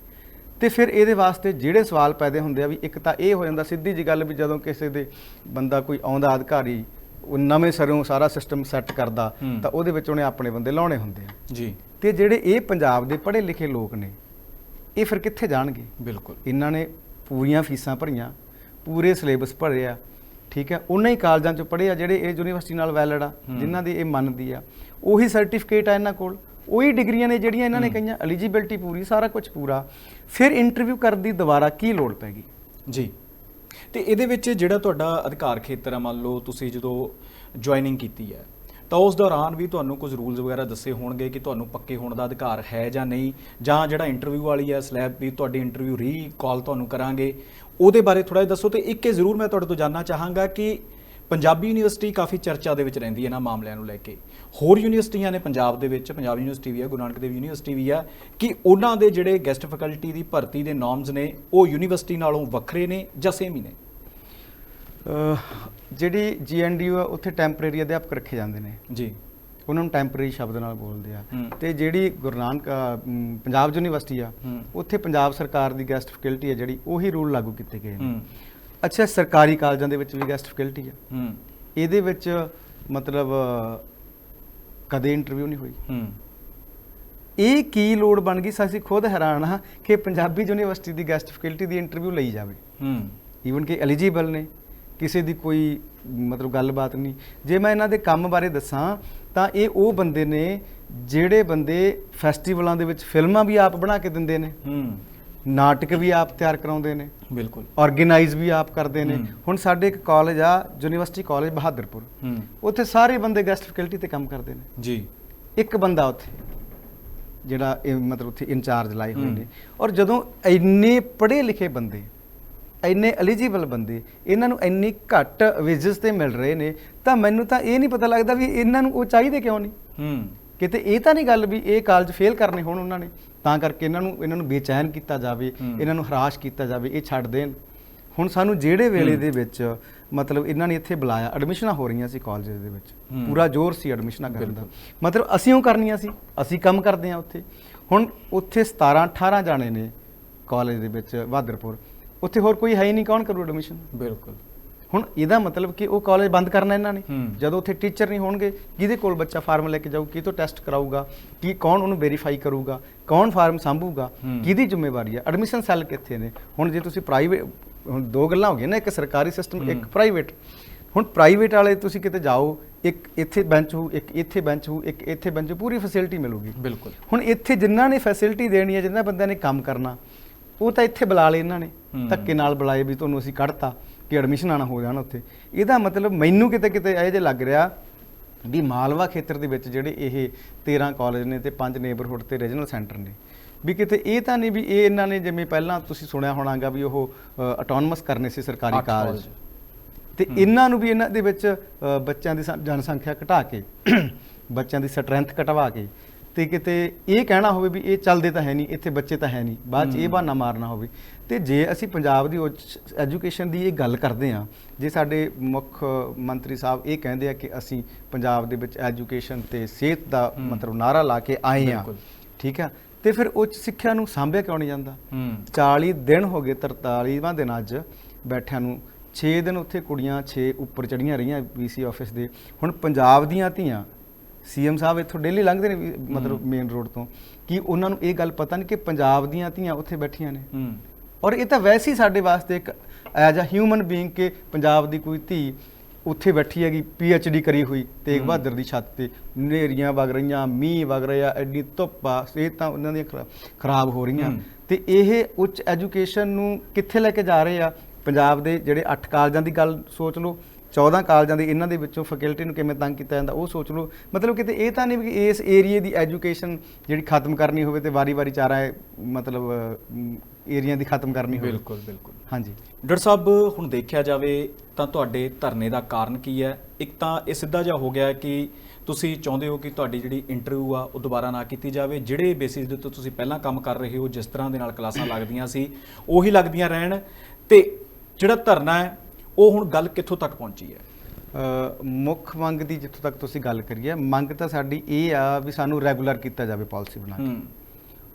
ਤੇ ਫਿਰ ਇਹਦੇ ਵਾਸਤੇ ਜਿਹੜੇ ਸਵਾਲ ਪੈਦੇ ਹੁੰਦੇ ਆ ਵੀ ਇੱਕ ਤਾਂ ਇਹ ਹੋ ਜਾਂਦਾ ਸਿੱਧੀ ਜੀ ਗੱਲ ਵੀ ਜਦੋਂ ਕਿਸੇ ਦੇ ਬੰਦਾ ਕੋਈ ਆਉਂਦਾ ਅਧਿਕਾਰੀ ਉਹ ਨਵੇਂ ਸਿਰੋਂ ਸਾਰਾ ਸਿਸਟਮ ਸੈੱਟ ਕਰਦਾ। ਤਾਂ ਉਹਦੇ ਵਿੱਚ ਉਹਨੇ ਆਪਣੇ ਬੰਦੇ ਲਾਉਣੇ ਹੁੰਦੇ ਆ। ਜੀ। ਤੇ ਜਿਹੜੇ ਇਹ ਪੰਜਾਬ ਦੇ ਪੜ੍ਹੇ ਲਿਖੇ ਲੋਕ ਨੇ ਇਹ ਫਿਰ ਕਿੱਥੇ ਜਾਣਗੇ? ਬਿਲਕੁਲ। ਇਹਨਾਂ ਨੇ ਪੂਰੀਆਂ ਫੀਸਾਂ ਭਰੀਆਂ ਪੂਰੇ ਸਿਲੇਬਸ ਭਰੇ ਆ ਠੀਕ ਹੈ? ਉਹਨਾਂ ਹੀ ਕਾਲਜਾਂ ਚੋਂ ਪੜ੍ਹੇ ਆ ਜਿਹੜੇ ਇਹ ਯੂਨੀਵਰਸਿਟੀ ਨਾਲ ਵੈਲਿਡ ਆ। ਜਿਨ੍ਹਾਂ ਦੀ ਇਹ ਮੰਨਦੀ ਆ। ਉਹੀ ਸਰਟੀਫਿਕੇਟ ਆ ਇਹਨਾਂ ਕੋਲ। ਉਹੀ ਡਿਗਰੀਆਂ ਨੇ ਜਿਹੜੀਆਂ ਇਹਨਾਂ ਨੇ ਕਹੀਆਂ ਐਲੀਜੀਬਿਲਟੀ ਪੂਰੀ ਸਾਰਾ ਕੁਝ ਪੂਰਾ। ਫਿਰ ਇੰਟਰਵਿਊ ਕਰਨ ਦੀ ਦੁਬਾਰਾ ਕੀ ਲੋੜ ਪੈ ਗਈ? ਜੀ। ਤੇ ਇਹਦੇ ਵਿੱਚ ਜਿਹੜਾ ਤੁਹਾਡਾ ਅਧਿਕਾਰ ਖੇਤਰ ਆ, ਮੰਨ ਲਓ ਤੁਸੀਂ ਜਦੋਂ ਜੁਆਇਨਿੰਗ ਕੀਤੀ ਹੈ, ਤਾਂ ਉਸ ਦੌਰਾਨ ਵੀ ਤੁਹਾਨੂੰ ਕੁਝ ਰੂਲਸ ਵਗੈਰਾ ਦੱਸੇ ਹੋਣਗੇ ਕਿ ਤੁਹਾਨੂੰ ਪੱਕੇ ਹੋਣ ਦਾ ਅਧਿਕਾਰ ਹੈ ਜਾਂ ਨਹੀਂ, ਜਾਂ ਜਿਹੜਾ ਇੰਟਰਵਿਊ ਵਾਲੀ ਹੈ ਸਲੈਬ ਵੀ ਤੁਹਾਡੀ ਇੰਟਰਵਿਊ ਰੀ ਕਾਲ ਤੁਹਾਨੂੰ ਕਰਾਂਗੇ। ਉਹਦੇ ਬਾਰੇ ਥੋੜਾ ਜਿਹਾ ਦੱਸੋ ਤੇ ਇੱਕ ਇਹ ਜ਼ਰੂਰ ਮੈਂ ਤੁਹਾਡੇ ਤੋਂ ਜਾਨਣਾ ਚਾਹਾਂਗਾ ਕਿ ਪੰਜਾਬੀ ਯੂਨੀਵਰਸਿਟੀ ਕਾਫੀ ਚਰਚਾ ਦੇ ਵਿੱਚ ਰਹਿੰਦੀ ਹੈ ਇਹਨਾਂ ਮਾਮਲਿਆਂ ਨੂੰ ਲੈ ਕੇ। ਹੋਰ ਯੂਨੀਵਰਸਿਟੀਆਂ ਨੇ ਪੰਜਾਬ ਦੇ ਵਿੱਚ, ਪੰਜਾਬ ਯੂਨੀਵਰਸਿਟੀ ਵੀ ਹੈ, ਗੁਰੂ ਨਾਨਕ ਦੇਵ ਯੂਨੀਵਰਸਿਟੀ ਵੀ ਹੈ, ਕਿ ਉਹਨਾਂ ਦੇ ਜਿਹੜੇ ਗੈਸਟ ਫੈਕਲਟੀ ਦੀ ਭਰਤੀ ਦੇ ਨਾਰਮਸ ਨੇ, ਉਹ ਯੂਨੀਵਰਸਿਟੀ ਨਾਲੋਂ ਵੱਖਰੇ ਨੇ ਜਾਂ ਸੇਮ ਹੀ ਨੇ। ਜਿਹੜੀ ਜੀਐਨਡੀਯੂ ਆ ਉੱਥੇ ਟੈਂਪਰੇਰੀ ਅਧਿਆਪਕ ਰੱਖੇ ਜਾਂਦੇ ਨੇ। ਜੀ। ਉਹਨਾਂ ਨੂੰ ਟੈਂਪਰੇਰੀ ਸ਼ਬਦ ਨਾਲ ਬੋਲਦੇ ਆ। ਤੇ ਜਿਹੜੀ ਗੁਰੂ ਨਾਨਕ ਪੰਜਾਬ ਯੂਨੀਵਰਸਿਟੀ ਆ। ਉੱਥੇ ਪੰਜਾਬ ਸਰਕਾਰ ਦੀ ਗੈਸਟ ਫੈਕਲਟੀ ਆ ਜਿਹੜੀ ਉਹੀ ਰੂਲ ਲਾਗੂ ਕੀਤੇ ਗਏ ਨੇ। ਅੱਛਾ ਸਰਕਾਰੀ ਕਾਲਜਾਂ ਦੇ ਵਿੱਚ ਵੀ ਗੈਸਟ ਫੈਕਲਟੀ ਆ। ਇਹਦੇ ਵਿੱਚ ਮਤਲਬ ਕਦੇ ਇੰਟਰਵਿਊ ਨਹੀਂ ਹੋਈ। ਇਹ ਕੀ ਲੋੜ ਬਣ ਗਈ? ਅਸੀਂ ਖੁਦ ਹੈਰਾਨ ਹਾਂ ਕਿ ਪੰਜਾਬੀ ਯੂਨੀਵਰਸਿਟੀ ਦੀ ਗੈਸਟ ਫੈਕਲਟੀ ਦੀ ਇੰਟਰਵਿਊ ਲਈ ਜਾਵੇ। ਹੂੰ। ਈਵਨ ਕਿ ਐਲੀਜੀਬਲ ਨੇ। ਕਿਸੇ ਦੀ ਕੋਈ ਮਤਲਬ ਗੱਲਬਾਤ ਨਹੀਂ। ਜੇ ਮੈਂ ਇਹਨਾਂ ਦੇ ਕੰਮ ਬਾਰੇ ਦੱਸਾਂ ਤਾਂ ਇਹ ਉਹ ਬੰਦੇ ਨੇ ਜਿਹੜੇ ਬੰਦੇ ਫੈਸਟੀਵਲਾਂ ਦੇ ਵਿੱਚ ਫਿਲਮਾਂ ਵੀ ਆਪ ਬਣਾ ਕੇ ਦਿੰਦੇ ਨੇ। ਹੂੰ। ਨਾਟਕ ਵੀ ਆਪ ਤਿਆਰ ਕਰਾਉਂਦੇ ਨੇ। ਬਿਲਕੁਲ। ਆਰਗੇਨਾਈਜ਼ ਵੀ ਆਪ ਕਰਦੇ ਨੇ। ਹੁਣ ਸਾਡੇ ਇੱਕ ਕਾਲਜ ਆ ਯੂਨੀਵਰਸਿਟੀ ਕਾਲਜ ਬਹਾਦਰਪੁਰ। ਹੂੰ। ਉੱਥੇ ਸਾਰੇ ਬੰਦੇ ਗੈਸਟ ਫੈਕਲਟੀ ਤੇ ਕੰਮ ਕਰਦੇ ਨੇ। ਜੀ। ਇੱਕ ਬੰਦਾ ਉੱਥੇ ਜਿਹੜਾ ਇਹ ਮਤਲਬ ਉੱਥੇ ਇੰਚਾਰਜ ਲਾਏ ਹੋਏ। ਨੇ। ਔਰ ਜਦੋਂ ਇੰਨੇ ਪੜ੍ਹੇ ਲਿਖੇ ਬੰਦੇ ਇੰਨੇ ਐਲੀਜੀਬਲ ਬੰਦੇ ਇਹਨਾਂ ਨੂੰ ਇੰਨੀ ਘੱਟ ਵੇਜਸ ਤੇ ਮਿਲ ਰਹੇ ਨੇ ਤਾਂ ਮੈਨੂੰ ਤਾਂ ਇਹ ਨਹੀਂ ਪਤਾ ਲੱਗਦਾ ਵੀ ਇਹਨਾਂ ਨੂੰ ਉਹ ਚਾਹੀਦੇ ਕਿਉਂ ਨਹੀਂ ਹੂੰ ਕਿਤੇ ਇਹ ਤਾਂ ਨਹੀਂ ਗੱਲ ਵੀ ਇਹ ਕਾਲਜ ਫੇਲ ਕਰਨੇ ਹੋਣ ਉਹਨਾਂ ਨੇ ਤਾਂ ਕਰਕੇ ਇਹਨਾਂ ਨੂੰ ਇਹਨਾਂ ਨੂੰ ਬੇਚੈਨ ਕੀਤਾ ਜਾਵੇ। ਇਹਨਾਂ ਨੂੰ ਹਰਾਸ਼ ਕੀਤਾ ਜਾਵੇ ਇਹ ਛੱਡ ਦੇਣ ਹੁਣ ਸਾਨੂੰ ਜਿਹੜੇ ਵੇਲੇ। ਦੇ ਵਿੱਚ ਮਤਲਬ ਇਹਨਾਂ ਨੇ ਇੱਥੇ ਬੁਲਾਇਆ ਐਡਮਿਸ਼ਨਾਂ ਹੋ ਰਹੀਆਂ ਸੀ ਕਾਲਜਸ ਦੇ ਵਿੱਚ। ਪੂਰਾ ਜ਼ੋਰ ਸੀ ਐਡਮਿਸ਼ਨਾਂ ਕਰਨ ਦਾ। ਮਤਲਬ ਅਸੀਂ ਉਹ ਕਰਨੀਆਂ ਸੀ ਅਸੀਂ ਕੰਮ ਕਰਦੇ ਹਾਂ ਉੱਥੇ ਹੁਣ ਉੱਥੇ 17 18 ਜਾਣੇ ਨੇ ਕਾਲਜ ਦੇ ਵਿੱਚ ਬਹਾਦਰਪੁਰ ਉੱਥੇ ਹੋਰ ਕੋਈ ਹੈ ਹੀ ਨਹੀਂ ਕੌਣ ਕਰੂ ਐਡਮਿਸ਼ਨ ਬਿਲਕੁਲ। ਹੁਣ ਇਹਦਾ ਮਤਲਬ ਕਿ ਉਹ ਕਾਲਜ ਬੰਦ ਕਰਨਾ ਇਹਨਾਂ ਨੇ? ਹੂੰ। ਜਦੋਂ ਉੱਥੇ ਟੀਚਰ ਨਹੀਂ ਹੋਣਗੇ ਕਿਹਦੇ ਕੋਲ ਬੱਚਾ ਫਾਰਮ ਲੈ ਕੇ ਜਾਊ ਕਿਹਤੋਂ ਟੈਸਟ ਕਰਾਊਗਾ ਕੀ ਕੌਣ ਉਹਨੂੰ ਵੈਰੀਫਾਈ ਕਰੂਗਾ ਕੌਣ ਫਾਰਮ ਸੰਭੂਗਾ ਹੂੰ। ਕਿਹਦੀ ਜ਼ਿੰਮੇਵਾਰੀ ਹੈ ਐਡਮਿਸ਼ਨ ਸੈੱਲ ਕਿੱਥੇ ਨੇ? ਹੁਣ ਜੇ ਤੁਸੀਂ ਪ੍ਰਾਈਵੇਟ ਹੁਣ ਦੋ ਗੱਲਾਂ ਹੋ ਗਈਆਂ ਨਾ ਇੱਕ ਸਰਕਾਰੀ ਸਿਸਟਮ ਇੱਕ ਹੂੰ। ਪ੍ਰਾਈਵੇਟ ਹੁਣ ਪ੍ਰਾਈਵੇਟ ਵਾਲੇ ਤੁਸੀਂ ਕਿਤੇ ਜਾਓ ਇੱਕ ਇੱਥੇ ਬੈਂਚ ਹੋਊ ਇੱਕ ਇੱਥੇ ਬੈਂਚ ਹੋਊ ਇੱਕ ਇੱਥੇ ਬੈਂਚ ਪੂਰੀ ਫੈਸਿਲਿਟੀ ਮਿਲੂਗੀ। ਬਿਲਕੁਲ। ਹੁਣ ਇੱਥੇ ਜਿਨ੍ਹਾਂ ਨੇ ਫੈਸਿਲਿਟੀ ਦੇਣੀ ਹੈ ਜਿਨ੍ਹਾਂ ਬੰਦਿਆਂ ਨੇ ਕੰਮ ਕਰਨਾ ਉਹ ਤਾਂ ਇੱਥੇ ਬੁਲਾ ਲਏ ਇਹਨਾਂ ਨੇ। ਧੱਕੇ ਨਾਲ ਬੁਲਾਏ ਵੀ ਤੁਹਾਨੂੰ ਅਸੀਂ ਕੱਢਤਾ ਕਿ ਐਡਮਿਸ਼ਨ ਆਣਾ ਹੋ ਜਾਣ ਉੱਥੇ ਇਹਦਾ ਮਤਲਬ ਮੈਨੂੰ ਕਿਤੇ ਕਿਤੇ ਇਹ ਜੇ ਲੱਗ ਰਿਹਾ ਵੀ ਮਾਲਵਾ ਖੇਤਰ ਦੇ ਵਿੱਚ ਜਿਹੜੇ ਇਹ 13 ਕਾਲਜ ਨੇ ਤੇ 5 ਨੇਬਰਹੁੱਡ ਤੇ ਰੀਜਨਲ ਸੈਂਟਰ ਨੇ ਵੀ ਕਿਤੇ ਇਹ ਤਾਂ ਨਹੀਂ ਵੀ ਇਹ ਇਹਨਾਂ ਨੇ ਜਿਵੇਂ ਪਹਿਲਾਂ ਤੁਸੀਂ ਸੁਣਿਆ ਹੋਣਾਗਾ ਵੀ ਉਹ ਆਟੋਨਮਸ ਕਰਨੇ ਸੀ ਸਰਕਾਰੀ ਕਾਲਜ। ਤੇ। ਇਹਨਾਂ ਨੂੰ ਵੀ ਇਹਨਾਂ ਦੇ ਵਿੱਚ ਬੱਚਿਆਂ ਦੀ ਜਨਸੰਖਿਆ ਘਟਾ ਕੇ ਬੱਚਿਆਂ ਦੀ ਸਟਰੈਂਥ ਘਟਵਾ ਕੇ ਤੇ ਕਿਤੇ ਇਹ ਕਹਿਣਾ ਹੋਵੇ ਵੀ ਇਹ ਚੱਲਦੇ ਤਾਂ ਹੈ ਨਹੀਂ ਇੱਥੇ ਬੱਚੇ ਤਾਂ ਹੈ ਨਹੀਂ ਬਾਅਦ ਚ ਇਹ। ਬਹਾਨਾ ਮਾਰਨਾ ਹੋਵੇ ਤੇ ਜੇ ਅਸੀਂ ਪੰਜਾਬ ਦੀ ਐਜੂਕੇਸ਼ਨ ਦੀ ਇਹ ਗੱਲ ਕਰਦੇ ਹਾਂ ਜੇ ਸਾਡੇ ਮੁੱਖ ਮੰਤਰੀ ਸਾਹਿਬ ਇਹ ਕਹਿੰਦੇ ਆ ਕਿ ਅਸੀਂ ਪੰਜਾਬ ਦੇ ਵਿੱਚ ਐਜੂਕੇਸ਼ਨ ਤੇ ਸਿਹਤ ਦਾ। ਮਤਲਬ ਨਾਰਾ ਲਾ ਕੇ ਆਏ ਆ। ਠੀਕ ਆ ਤੇ ਫਿਰ ਉੱਚ ਸਿੱਖਿਆ ਨੂੰ ਸਾਂਭਿਆ ਕਿਉਂ ਨਹੀਂ ਜਾਂਦਾ ਹੂੰ 40 ਦਿਨ ਹੋ ਗਏ 43ਵਾਂ ਦਿਨ ਅੱਜ ਬੈਠਿਆਂ ਨੂੰ 6 ਦਿਨ ਉੱਥੇ ਕੁੜੀਆਂ 6 ਉੱਪਰ ਚੜੀਆਂ ਰਹੀਆਂ ਵੀਸੀ ਆਫਿਸ ਦੇ ਹੁਣ ਪੰਜਾਬ ਦੀਆਂ ਧੀਆਂ ਸੀਐਮ ਸਾਹਿਬ ਇੱਥੋਂ ਡੇਲੀ ਲੰਘਦੇ ਨੇ ਮਤਲਬ ਮੇਨ ਰੋਡ ਤੋਂ ਕਿ ਉਹਨਾਂ ਨੂੰ ਇਹ ਗੱਲ ਪਤਾ ਨਹੀਂ ਕਿ ਪੰਜਾਬ ਦੀਆਂ ਧੀਆਂ ਉੱਥੇ ਬੈਠੀਆਂ ਨੇ। ਔਰ ਇਹ ਤਾਂ ਵੈਸੇ ਹੀ ਸਾਡੇ ਵਾਸਤੇ ਇੱਕ ਐਜ਼ ਅ ਹਿਊਮਨ ਬੀਇੰਗ ਕਿ ਪੰਜਾਬ ਦੀ ਕੋਈ ਧੀ ਉੱਥੇ ਬੈਠੀ ਹੈਗੀ ਪੀ ਡੀ ਕਰੀ ਹੋਈ ਤੇਗ। ਬਹਾਦਰ ਦੀ ਛੱਤ ਤੇ ਨੇਰੀਆਂ ਵਗ ਰਹੀਆਂ ਮੀਂਹ ਵਗ ਰਿਹਾ ਐਡੀ ਧੁੱਪ ਆ ਸਿਹਤਾਂ ਉਹਨਾਂ ਦੀਆਂ ਖਰਾ- ਖਰਾਬ ਹੋ ਰਹੀਆਂ। ਤੇ ਇਹ ਉੱਚ ਐਜੂਕੇਸ਼ਨ ਨੂੰ ਕਿੱਥੇ ਲੈ ਕੇ ਜਾ ਰਹੇ ਆ? ਪੰਜਾਬ ਦੇ ਜਿਹੜੇ 8 ਕਾਲਜਾਂ ਦੀ ਗੱਲ ਸੋਚ ਲਓ 14 ਕਾਲਜਾਂ ਦੇ ਇਹਨਾਂ ਦੇ ਵਿੱਚੋਂ ਫੈਕਲਟੀ ਨੂੰ ਕਿਵੇਂ ਤੰਗ ਕੀਤਾ ਜਾਂਦਾ ਉਹ ਸੋਚ ਲਓ। ਮਤਲਬ ਕਿਤੇ ਇਹ ਤਾਂ ਨਹੀਂ ਵੀ ਇਸ ਏਰੀਏ ਦੀ ਐਜੂਕੇਸ਼ਨ ਜਿਹੜੀ ਖਤਮ ਕਰਨੀ ਹੋਵੇ ਤੇ ਵਾਰੀ-ਵਾਰੀ ਚਾਰਾ ਮਤਲਬ ਏਰੀਆ ਦੀ ਖਤਮ ਕਰਨੀ ਹੋਵੇ। ਬਿਲਕੁਲ ਬਿਲਕੁਲ। ਹਾਂਜੀ। ਡਾਕਟਰ ਸਾਹਿਬ ਹੁਣ ਦੇਖਿਆ ਜਾਵੇ ਤਾਂ ਤੁਹਾਡੇ ਧਰਨੇ ਦਾ ਕਾਰਨ ਕੀ ਹੈ? ਇੱਕ ਤਾਂ ਇਹ ਸਿੱਧਾ ਜਿਹਾ ਹੋ ਗਿਆ ਕਿ ਤੁਸੀਂ ਚਾਹੁੰਦੇ ਹੋ ਕਿ ਤੁਹਾਡੀ ਜਿਹੜੀ ਇੰਟਰਵਿਊ ਆ ਉਹ ਦੁਬਾਰਾ ਨਾ ਕੀਤੀ ਜਾਵੇ। ਜਿਹੜੇ ਬੇਸਿਸ ਦੇ ਉੱਤੇ ਤੁਸੀਂ ਪਹਿਲਾਂ ਕੰਮ ਕਰ ਰਹੇ ਹੋ ਜਿਸ ਤਰ੍ਹਾਂ ਦੇ ਨਾਲ ਕਲਾਸਾਂ ਲੱਗਦੀਆਂ ਸੀ ਉਹੀ ਲੱਗਦੀਆਂ ਰਹਿਣ। ਤੇ ਜਿਹੜਾ ਧਰਨਾ ਹੈ ਉਹ ਹੁਣ ਗੱਲ ਕਿੱਥੋਂ ਤੱਕ ਪਹੁੰਚੀ ਹੈ? ਮੁੱਖ ਮੰਗ ਦੀ ਜਿੱਥੋਂ ਤੱਕ ਤੁਸੀਂ ਗੱਲ ਕਰੀਏ ਮੰਗ ਤਾਂ ਸਾਡੀ ਇਹ ਆ ਵੀ ਸਾਨੂੰ ਰੈਗੂਲਰ ਕੀਤਾ ਜਾਵੇ ਪਾਲਿਸੀ ਬਣਾ ਕੇ।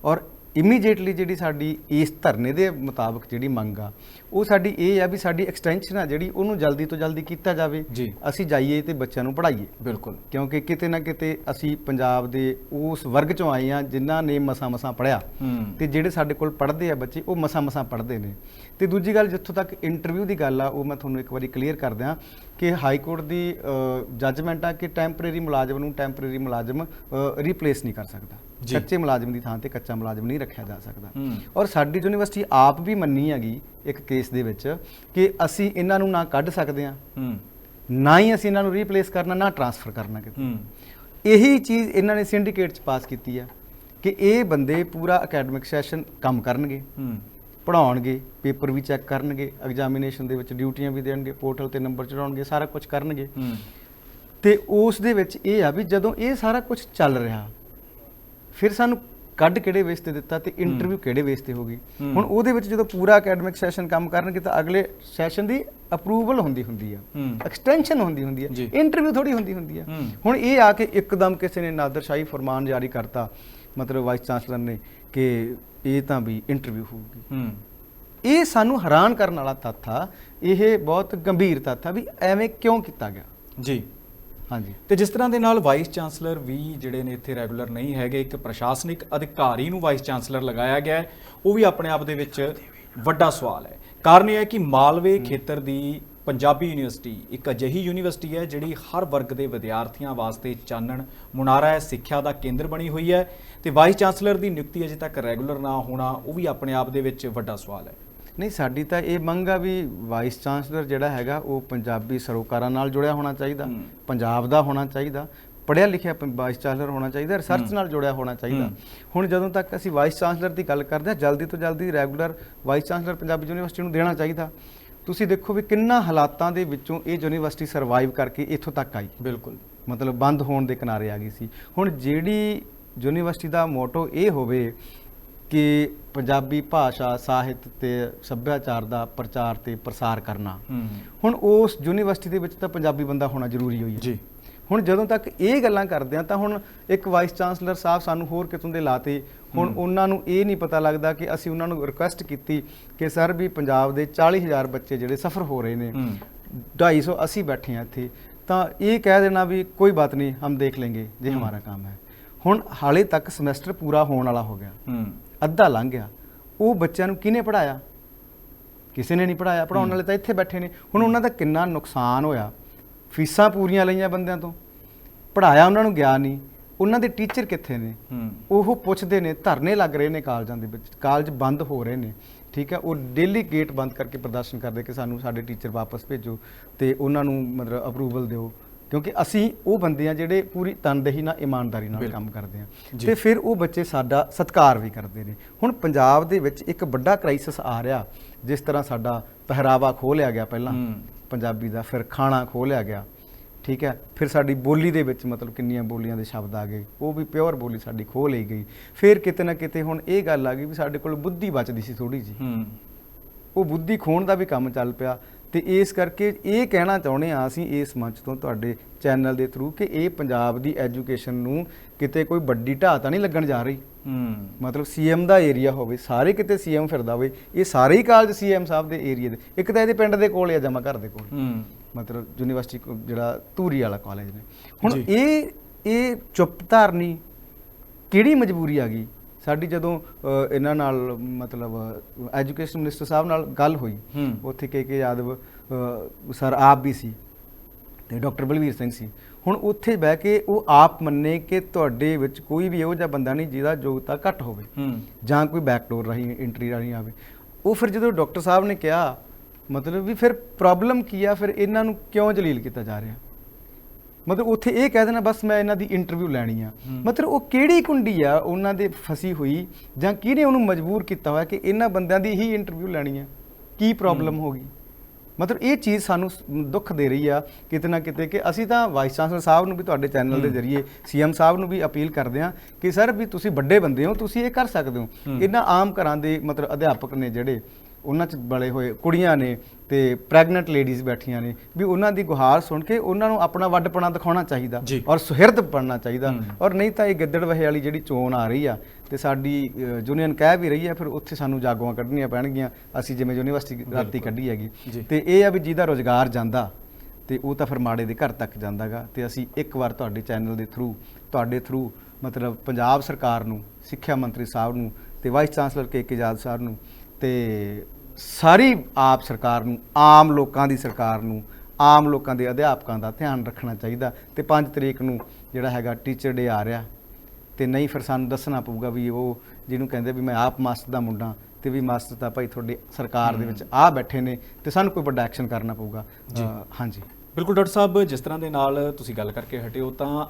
ਔਰ ਇਮੀਡੀਏਟਲੀ ਜਿਹੜੀ ਸਾਡੀ ਇਸ ਧਰਨੇ ਦੇ ਮੁਤਾਬਕ ਜਿਹੜੀ ਮੰਗ ਆ ਉਹ ਸਾਡੀ ਇਹ ਆ ਵੀ ਸਾਡੀ ਐਕਸਟੈਂਸ਼ਨ ਆ ਜਿਹੜੀ ਉਹਨੂੰ ਜਲਦੀ ਤੋਂ ਜਲਦੀ ਕੀਤਾ ਜਾਵੇ। ਅਸੀਂ ਜਾਈਏ ਤੇ ਬੱਚਿਆਂ ਨੂੰ ਪੜ੍ਹਾਈਏ। ਬਿਲਕੁਲ। ਕਿਉਂਕਿ ਕਿਤੇ ਨਾ ਕਿਤੇ ਅਸੀਂ ਪੰਜਾਬ ਦੇ ਉਸ ਵਰਗ ਚੋਂ ਆਏ ਆ ਜਿਨ੍ਹਾਂ ਨੇ ਮਸਾਂ ਮਸਾਂ ਪੜ੍ਹਿਆ। ਹੂੰ। ਤੇ ਜਿਹੜੇ ਸਾਡੇ ਕੋਲ ਪੜ੍ਹਦੇ ਆ ਬੱਚੇ ਉਹ ਮਸਾਂ ਮਸਾਂ ਪੜ੍ਹਦੇ ਨੇ। ਤੇ ਦੂਜੀ ਗੱਲ ਜਿੱਥੋਂ ਤੱਕ ਇੰਟਰਵਿਊ ਦੀ ਗੱਲ ਆ ਉਹ ਮੈਂ ਤੁਹਾਨੂੰ ਇੱਕ ਵਾਰੀ ਕਲੀਅਰ ਕਰ ਦਿਆਂ ਕਿ ਹਾਈ ਕੋਰਟ ਦੀ ਜੱਜਮੈਂਟ ਆ ਕਿ ਟੈਂਪਰੇਰੀ ਮੁਲਾਜ਼ਮ ਨੂੰ ਟੈਂਪਰੇਰੀ ਮੁਲਾਜ਼ਮ ਰੀਪਲੇਸ ਨਹੀਂ ਕਰ ਸਕਦਾ। ਕੱਚੇ ਮੁਲਾਜ਼ਮ ਦੀ ਥਾਂ ਤੇ ਕੱਚਾ ਮੁਲਾਜ਼ਮ ਨਹੀਂ ਰੱਖਿਆ ਜਾ ਸਕਦਾ। ਔਰ ਸਾਡੀ ਯੂਨੀਵਰਸਿਟੀ ਆਪ ਵੀ ਮੰਨੀ ਹੈਗੀ ਇੱਕ ਕੇਸ ਦੇ ਵਿੱਚ ਕਿ ਅਸੀਂ ਇਹਨਾਂ ਨੂੰ ਨਾ ਕੱਢ ਸਕਦੇ ਆ ਹੂੰ। ਨਾ ਹੀ ਅਸੀਂ ਇਹਨਾਂ ਨੂੰ ਰੀਪਲੇਸ ਕਰਨਾ ਨਾ ਟਰਾਂਸਫਰ ਕਰਨਾ ਕਿਤੇ। ਇਹੀ ਚੀਜ਼ ਇਹਨਾਂ ਨੇ ਸਿੰਡੀਕੇਟ ਚ ਪਾਸ ਕੀਤੀ ਆ ਕਿ ਇਹ ਬੰਦੇ ਪੂਰਾ ਅਕੈਡਮਿਕ ਸੈਸ਼ਨ ਕੰਮ ਕਰਨਗੇ। ਪੜਾਉਣਗੇ ਪੇਪਰ ਵੀ ਚੈੱਕ ਕਰਨਗੇ ਐਗਜ਼ਾਮੀਨੇਸ਼ਨ ਦੇ ਵਿੱਚ ਡਿਊਟੀਆਂ ਵੀ ਦੇਣਗੇ ਪੋਰਟਲ ਤੇ ਨੰਬਰ ਚੜਾਉਣਗੇ ਸਾਰਾ ਕੁਝ ਕਰਨਗੇ। ਤੇ ਉਸ ਦੇ ਵਿੱਚ ਇਹ ਆ ਵੀ ਜਦੋਂ ਇਹ ਸਾਰਾ ਕੁਝ ਚੱਲ ਰਿਹਾ ਫਿਰ ਸਾਨੂੰ ਕੱਢ ਕਿਹੜੇ ਬੇਸ ਤੇ ਦਿੱਤਾ ਤੇ ਇੰਟਰਵਿਊ ਕਿਹੜੇ ਬੇਸ ਤੇ ਹੋਗੀ। ਹੁਣ ਉਹਦੇ ਵਿੱਚ ਜਦੋਂ ਪੂਰਾ ਅਕੈਡਮਿਕ ਸੈਸ਼ਨ ਕੰਮ ਕਰਨਗੇ ਤਾਂ ਅਗਲੇ ਸੈਸ਼ਨ ਦੀ ਅਪਰੂਵਲ ਹੁੰਦੀ ਹੁੰਦੀ ਆ। ਐਕਸਟੈਂਸ਼ਨ ਹੁੰਦੀ ਹੁੰਦੀ। ਹੈ ਇੰਟਰਵਿਊ ਥੋੜੀ ਹੁੰਦੀ ਹੁੰਦੀ ਹੂੰ। ਹੁਣ ਇਹ ਆ ਕੇ ਇੱਕਦਮ ਕਿਸੇ ਨੇ ਨਾਦਰਸ਼ਾਹੀ ਫਰਮਾਨ ਜਾਰੀ ਕਰਤਾ ਮਤਲਬ ਵਾਈਸ ਚਾਂਸਲਰ ਨੇ ਕਿ ਇਹ ਤਾਂ ਵੀ ਇੰਟਰਵਿਊ ਹੋਊਗੀ। ਹੂੰ। ਇਹ ਸਾਨੂੰ ਹੈਰਾਨ ਕਰਨ ਵਾਲਾ ਤੱਥ ਆ ਇਹ ਬਹੁਤ ਗੰਭੀਰ ਤੱਥ ਆ ਵੀ ਐਵੇਂ ਕਿਉਂ ਕੀਤਾ ਗਿਆ? ਜੀ। ਹਾਂਜੀ। ਤੇ ਜਿਸ ਤਰ੍ਹਾਂ ਦੇ ਨਾਲ ਵਾਈਸ ਚਾਂਸਲਰ ਵੀ ਜਿਹੜੇ ਨੇ ਇੱਥੇ ਰੈਗੂਲਰ ਨਹੀਂ ਹੈਗੇ ਇੱਕ ਪ੍ਰਸ਼ਾਸਨਿਕ ਅਧਿਕਾਰੀ ਨੂੰ ਵਾਈਸ ਚਾਂਸਲਰ ਲਗਾਇਆ ਗਿਆ ਉਹ ਵੀ ਆਪਣੇ ਆਪ ਦੇ ਵਿੱਚ ਵੱਡਾ ਸਵਾਲ ਹੈ। ਕਾਰਨ ਇਹ ਹੈ ਕਿ ਮਾਲਵੇ ਖੇਤਰ ਦੀ ਪੰਜਾਬੀ ਯੂਨੀਵਰਸਿਟੀ ਇੱਕ ਅਜਿਹੀ ਯੂਨੀਵਰਸਿਟੀ ਹੈ ਜਿਹੜੀ ਹਰ ਵਰਗ ਦੇ ਵਿਦਿਆਰਥੀਆਂ ਵਾਸਤੇ ਚਾਨਣ ਮੁਨਾਰਾ ਹੈ ਸਿੱਖਿਆ ਦਾ ਕੇਂਦਰ ਬਣੀ ਹੋਈ ਹੈ ਤੇ ਵਾਈਸ ਚਾਂਸਲਰ ਦੀ ਨਿਯੁਕਤੀ ਅਜੇ ਤੱਕ ਰੈਗੂਲਰ ਨਾ ਹੋਣਾ ਉਹ ਵੀ ਆਪਣੇ ਆਪ ਦੇ ਵਿੱਚ ਵੱਡਾ ਸਵਾਲ ਹੈ ਨਹੀਂ ਸਾਡੀ ਤਾਂ ਇਹ ਮੰਗ ਆ ਵੀ ਵਾਈਸ ਚਾਂਸਲਰ ਜਿਹੜਾ ਹੈਗਾ ਉਹ ਪੰਜਾਬੀ ਸਰੋਕਾਰਾਂ ਨਾਲ ਜੁੜਿਆ ਹੋਣਾ ਚਾਹੀਦਾ। ਪੰਜਾਬ ਦਾ ਹੋਣਾ ਚਾਹੀਦਾ ਪੜਿਆ ਲਿਖਿਆ ਵਾਈਸ ਚਾਂਸਲਰ ਹੋਣਾ ਚਾਹੀਦਾ ਰਿਸਰਚ। ਨਾਲ ਜੁੜਿਆ ਹੋਣਾ ਚਾਹੀਦਾ। ਹੁਣ ਜਦੋਂ ਤੱਕ ਅਸੀਂ ਵਾਈਸ ਚਾਂਸਲਰ ਦੀ ਗੱਲ ਕਰਦੇ ਹਾਂ ਜਲਦੀ ਤੋਂ ਜਲਦੀ regular vice chancellor Punjabi university ਨੂੰ ਦੇਣਾ ਚਾਹੀਦਾ ਤੁਸੀਂ ਦੇਖੋ ਵੀ ਕਿੰਨਾ ਹਾਲਾਤਾਂ ਦੇ ਵਿੱਚੋਂ ਇਹ ਯੂਨੀਵਰਸਿਟੀ ਸਰਵਾਈਵ ਕਰਕੇ ਇੱਥੋਂ ਤੱਕ ਆਈ। ਬਿਲਕੁਲ। ਮਤਲਬ ਬੰਦ ਹੋਣ ਦੇ ਕਿਨਾਰੇ ਆ ਗਈ ਸੀ। ਹੁਣ ਜਿਹੜੀ ਯੂਨੀਵਰਸਿਟੀ ਦਾ ਮੋਟੋ ਇਹ ਹੋਵੇ ਕਿ ਪੰਜਾਬੀ ਭਾਸ਼ਾ ਸਾਹਿਤ ਤੇ ਸੱਭਿਆਚਾਰ ਦਾ ਪ੍ਰਚਾਰ ਤੇ ਪ੍ਰਸਾਰ ਕਰਨਾ ਹੁਣ ਉਸ ਯੂਨੀਵਰਸਿਟੀ ਦੇ ਵਿੱਚ ਤਾਂ ਪੰਜਾਬੀ ਬੰਦਾ ਹੋਣਾ ਜ਼ਰੂਰੀ ਹੋਈ ਹੈ। ਜੀ। ਹੁਣ ਜਦੋਂ ਤੱਕ ਇਹ ਗੱਲਾਂ ਕਰਦੇ ਆ ਤਾਂ ਹੁਣ ਇੱਕ ਵਾਈਸ ਚਾਂਸਲਰ ਸਾਹਿਬ ਸਾਨੂੰ ਹੋਰ ਕਿਤੋਂ ਦੇ ਲਾਤੇ। ਹੁਣ ਉਹਨਾਂ ਨੂੰ ਇਹ ਨਹੀਂ ਪਤਾ ਲੱਗਦਾ ਕਿ ਅਸੀਂ ਉਹਨਾਂ ਨੂੰ ਰਿਕੁਐਸਟ ਕੀਤੀ ਕਿ ਸਰ ਵੀ ਪੰਜਾਬ ਦੇ 40000 ਬੱਚੇ ਜਿਹੜੇ ਸਫਰ ਹੋ ਰਹੇ ਨੇ 250 ਬੈਠੇ ਆ ਇੱਥੇ। ਤਾਂ ਇਹ ਕਹਿ ਦੇਣਾ ਵੀ ਕੋਈ ਬਾਤ ਨਹੀਂ ਹਮ ਦੇਖ ਲੇਂਗੇ ਜੇ ਹਮਾਰਾ ਕੰਮ ਹੈ। ਹੁਣ ਹਾਲੇ ਤੱਕ ਸਮੈਸਟਰ ਪੂਰਾ ਹੋਣ ਵਾਲਾ ਹੋ ਗਿਆ। ਅੱਧਾ ਲੰਘ ਗਿਆ। ਉਹ ਬੱਚਿਆਂ ਨੂੰ ਕਿਹਨੇ ਪੜਾਇਆ ਕਿਸੇ ਨੇ ਨਹੀਂ ਪੜਾਇਆ ਪੜਾਉਣ ਵਾਲੇ ਤਾਂ ਇੱਥੇ ਬੈਠੇ ਨੇ। ਹੁਣ ਉਹਨਾਂ ਦਾ ਕਿੰਨਾ ਨੁਕਸਾਨ ਹੋਇਆ? ਫੀਸਾਂ ਪੂਰੀਆਂ ਲਈਆਂ ਬੰਦਿਆਂ ਤੋਂ। ਪੜਾਇਆ ਉਹਨਾਂ ਨੂੰ ਗਿਆ ਨਹੀਂ। ਉਹਨਾਂ ਦੇ ਟੀਚਰ ਕਿੱਥੇ ਨੇ? ਉਹ ਪੁੱਛਦੇ ਨੇ ਧਰਨੇ ਲੱਗ ਰਹੇ ਨੇ ਕਾਲਜਾਂ ਦੇ ਵਿੱਚ। ਕਾਲਜ ਬੰਦ ਹੋ ਰਹੇ ਨੇ। ਠੀਕ ਹੈ ਉਹ ਡੇਲੀ ਗੇਟ ਬੰਦ ਕਰਕੇ ਪ੍ਰਦਰਸ਼ਨ ਕਰਦੇ ਕਿ ਸਾਨੂੰ ਸਾਡੇ ਟੀਚਰ ਵਾਪਸ ਭੇਜੋ ਤੇ ਉਹਨਾਂ ਨੂੰ ਮਤਲਬ ਅਪਰੂਵਲ ਦਿਓ। ਕਿਉਂਕਿ ਅਸੀਂ ਉਹ ਬੰਦੇ ਆ ਜਿਹੜੇ ਪੂਰੀ ਤਨਦੇਹੀ ਨਾਲ ਇਮਾਨਦਾਰੀ ਨਾਲ। ਕੰਮ ਕਰਦੇ ਆ। ਤੇ ਫਿਰ ਉਹ ਬੱਚੇ ਸਾਡਾ ਸਤਿਕਾਰ ਵੀ ਕਰਦੇ ਨੇ। ਹੁਣ ਪੰਜਾਬ ਦੇ ਵਿੱਚ ਇੱਕ ਵੱਡਾ ਕ੍ਰਾਈਸਿਸ ਆ ਰਿਹਾ ਜਿਸ ਤਰ੍ਹਾਂ ਸਾਡਾ ਪਹਿਰਾਵਾ ਖੋਹ ਲਿਆ ਗਿਆ ਪਹਿਲਾਂ। ਪੰਜਾਬੀ ਦਾ ਫਿਰ ਖਾਣਾ ਖੋਹ ਲਿਆ ਗਿਆ। ਠੀਕ ਹੈ? ਫਿਰ ਸਾਡੀ ਬੋਲੀ ਦੇ ਵਿੱਚ ਮਤਲਬ ਕਿੰਨੀਆਂ ਬੋਲੀਆਂ ਦੇ ਸ਼ਬਦ ਆ ਗਏ। ਉਹ ਵੀ ਪਿਓਰ ਬੋਲੀ ਸਾਡੀ ਖੋਹ ਲਈ ਗਈ। ਫਿਰ ਕਿਤੇ ਨਾ ਕਿਤੇ ਹੁਣ ਇਹ ਗੱਲ ਆ ਗਈ ਵੀ ਸਾਡੇ ਕੋਲ ਬੁੱਧੀ ਬਚਦੀ ਸੀ ਥੋੜੀ ਜੀ ਹੂੰ। ਉਹ ਬੁੱਧੀ ਖੋਣ ਦਾ ਵੀ ਕੰਮ ਚੱਲ ਪਿਆ। ਤੇ ਇਸ ਕਰਕੇ ਇਹ ਕਹਿਣਾ ਚਾਹੁੰਦੇ ਆ ਅਸੀਂ ਇਸ ਮੰਚ ਤੋਂ ਤੁਹਾਡੇ ਚੈਨਲ ਦੇ ਥਰੂ ਕਿ ਇਹ ਪੰਜਾਬ ਦੀ ਐਜੂਕੇਸ਼ਨ ਨੂੰ ਕਿਤੇ ਕੋਈ ਵੱਡੀ ਢਾਹ ਤਾਂ ਨਹੀਂ ਲੱਗਣ ਜਾ ਰਹੀ। ਹੂੰ। ਮਤਲਬ ਸੀਐਮ ਦਾ ਏਰੀਆ ਹੋਵੇ ਸਾਰੇ ਕਿਤੇ ਸੀਐਮ ਫਿਰਦਾ ਹੋਵੇ ਇਹ ਸਾਰੇ ਹੀ ਕਾਲਜ ਸੀਐਮ ਸਾਹਿਬ ਦੇ ਏਰੀਆ ਦੇ ਇੱਕ ਤਾਂ ਇਹਦੇ ਪਿੰਡ ਦੇ ਕੋਲ ਆ ਜਮਾ ਘਰ ਦੇ ਕੋਲ। ਹੂੰ। ਮਤਲਬ ਯੂਨੀਵਰਸਿਟੀ ਜਿਹੜਾ ਧੂਰੀ ਵਾਲਾ ਕਾਲਜ ਨੇ। ਹੁਣ। ਇਹ ਇਹ ਚੁੱਪ ਧਾਰਨੀ ਕਿਹੜੀ ਮਜਬੂਰੀ ਆ ਗਈ? ਸਾਡੀ ਜਦੋਂ ਇਹਨਾਂ ਨਾਲ ਮਤਲਬ ਐਜੂਕੇਸ਼ਨ ਮਿਨਿਸਟਰ ਸਾਹਿਬ ਨਾਲ ਗੱਲ ਹੋਈ। ਉੱਥੇ ਕੇ ਕੇ ਯਾਦਵ ਸਰ ਆਪ ਵੀ ਸੀ ਤੇ ਡਾਕਟਰ ਬਲਵੀਰ ਸਿੰਘ ਸੀ। ਹੁਣ ਉੱਥੇ ਬਹਿ ਕੇ ਉਹ ਆਪ ਮੰਨੇ ਕਿ ਤੁਹਾਡੇ ਵਿੱਚ ਕੋਈ ਵੀ ਇਹੋ ਜਿਹਾ ਬੰਦਾ ਨਹੀਂ ਜਿਹਦਾ ਯੋਗਤਾ ਘੱਟ ਹੋਵੇ ਜਾਂ ਕੋਈ ਬੈਕਡੋਰ ਰਾਹੀਂ ਐਂਟਰੀ ਰਾਹੀਂ ਆਵੇ। ਉਹ ਫਿਰ ਜਦੋਂ ਡਾਕਟਰ ਸਾਹਿਬ ਨੇ ਕਿਹਾ ਮਤਲਬ ਵੀ ਫਿਰ ਪ੍ਰੋਬਲਮ ਕੀ ਆ? ਫਿਰ ਇਹਨਾਂ ਨੂੰ ਕਿਉਂ ਜਲੀਲ ਕੀਤਾ ਜਾ ਰਿਹਾ? ਮਤਲਬ ਉੱਥੇ ਇਹ ਕਹਿ ਦੇਣਾ ਬਸ ਮੈਂ ਇਹਨਾਂ ਦੀ ਇੰਟਰਵਿਊ ਲੈਣੀ ਆ। ਮਤਲਬ ਉਹ ਕਿਹੜੀ ਕੁੰਡੀ ਆ ਉਹਨਾਂ ਦੇ ਫਸੀ ਹੋਈ ਜਾਂ ਕਿਹਨੇ ਉਹਨੂੰ ਮਜਬੂਰ ਕੀਤਾ ਹੋਇਆ ਕਿ ਇਹਨਾਂ ਬੰਦਿਆਂ ਦੀ ਹੀ ਇੰਟਰਵਿਊ ਲੈਣੀ ਆ ਕੀ ਪ੍ਰੋਬਲਮ ਹੋ ਗਈ ਮਤਲਬ ਇਹ ਚੀਜ਼ ਸਾਨੂੰ ਦੁੱਖ ਦੇ ਰਹੀ ਆ ਕਿਤੇ ਨਾ ਕਿਤੇ ਕਿ ਅਸੀਂ ਤਾਂ ਵਾਈਸ ਚਾਂਸਲਰ ਸਾਹਿਬ ਨੂੰ ਵੀ ਤੁਹਾਡੇ ਚੈਨਲ ਦੇ। ਜ਼ਰੀਏ ਸੀਐਮ ਸਾਹਿਬ ਨੂੰ ਵੀ ਅਪੀਲ ਕਰਦੇ ਆ ਕਿ ਸਰ ਵੀ ਤੁਸੀਂ ਵੱਡੇ ਬੰਦੇ ਹੋ ਤੁਸੀਂ ਇਹ ਕਰ ਸਕਦੇ ਹੂੰ। ਇਹਨਾਂ ਆਮ ਘਰਾਂ ਦੇ ਮਤਲਬ ਅਧਿਆਪਕ ਨੇ ਜਿਹੜੇ ਉਹਨਾਂ ਚ ਬੜੇ ਹੋਏ ਕੁੜੀਆਂ ਨੇ ਤੇ ਪ੍ਰੈਗਨੈਂਟ ਲੇਡੀਜ਼ ਬੈਠੀਆਂ ਨੇ ਵੀ ਉਹਨਾਂ ਦੀ ਗੁਹਾਰ ਸੁਣ ਕੇ ਉਹਨਾਂ ਨੂੰ ਆਪਣਾ ਵੱਡਪਣਾ ਦਿਖਾਉਣਾ ਚਾਹੀਦਾ। ਔਰ ਸੁਹਿਰਦ ਬਣਨਾ ਚਾਹੀਦਾ। ਔਰ ਨਹੀਂ ਤਾਂ ਇਹ ਗਿੱਦੜ ਵਹੇ ਵਾਲੀ ਜਿਹੜੀ ਚੋਣ ਆ ਰਹੀ ਆ ਤੇ ਸਾਡੀ ਯੂਨੀਅਨ ਕਹਿ ਵੀ ਰਹੀ ਆ ਫਿਰ ਉੱਥੇ ਸਾਨੂੰ ਜਾਗੋਆਂ ਕੱਢਣੀਆਂ ਪੈਣਗੀਆਂ ਅਸੀਂ ਜਿਵੇਂ ਯੂਨੀਵਰਸਿਟੀ ਰਾਤੀ। ਕੱਢੀ ਹੈਗੀ। ਤੇ ਇਹ ਆ ਵੀ ਜਿਹਦਾ ਰੋਜ਼ਗਾਰ ਜਾਂਦਾ ਤੇ ਉਹ ਤਾਂ ਫਿਰ ਮਾੜੇ ਦੇ ਘਰ ਤੱਕ ਜਾਂਦਾਗਾ ਤੇ ਅਸੀਂ ਇੱਕ ਵਾਰ ਤੁਹਾਡੇ ਚੈਨਲ ਦੇ ਥਰੂ ਤੁਹਾਡੇ ਥਰੂ ਮਤਲਬ ਪੰਜਾਬ ਸਰਕਾਰ ਨੂੰ ਸਿੱਖਿਆ ਮੰਤਰੀ ਸਾਹਿਬ ਨੂੰ ਤੇ ਵਾਈਸ ਚਾਂਸਲਰ ਕੇ ਕੇ ਆਜ਼ਾਦ ਸਾਹਿਬ ਨੂੰ ਤੇ ਸਾਰੀ ਆਪ ਸਰਕਾਰ ਨੂੰ ਆਮ ਲੋਕਾਂ ਦੀ ਸਰਕਾਰ ਨੂੰ ਆਮ ਲੋਕਾਂ ਦੇ ਅਧਿਆਪਕਾਂ ਦਾ ਧਿਆਨ ਰੱਖਣਾ ਚਾਹੀਦਾ। ਤੇ 5 ਤਰੀਕ ਨੂੰ ਜਿਹੜਾ ਹੈਗਾ ਟੀਚਰ ਡੇ ਆ ਰਿਹਾ ਤੇ ਨਹੀਂ ਫਿਰ ਸਾਨੂੰ ਦੱਸਣਾ ਪਊਗਾ ਵੀ ਉਹ ਜਿਹਨੂੰ ਕਹਿੰਦੇ ਵੀ ਮੈਂ ਆਪ ਮਾਸਟਰ ਦਾ ਮੁੰਡਾ ਤੇ ਵੀ ਮਾਸਟਰ ਤਾਂ ਭਾਈ ਤੁਹਾਡੀ ਸਰਕਾਰ ਦੇ ਵਿੱਚ ਆ ਬੈਠੇ ਨੇ ਤੇ ਸਾਨੂੰ ਕੋਈ ਵੱਡਾ ਐਕਸ਼ਨ ਕਰਨਾ ਪਊਗਾ। ਹਾਂਜੀ। ਬਿਲਕੁਲ ਡਾਕਟਰ ਸਾਹਿਬ ਜਿਸ ਤਰ੍ਹਾਂ ਦੇ ਨਾਲ ਤੁਸੀਂ ਗੱਲ ਕਰਕੇ ਹਟੇ ਹੋ ਤਾਂ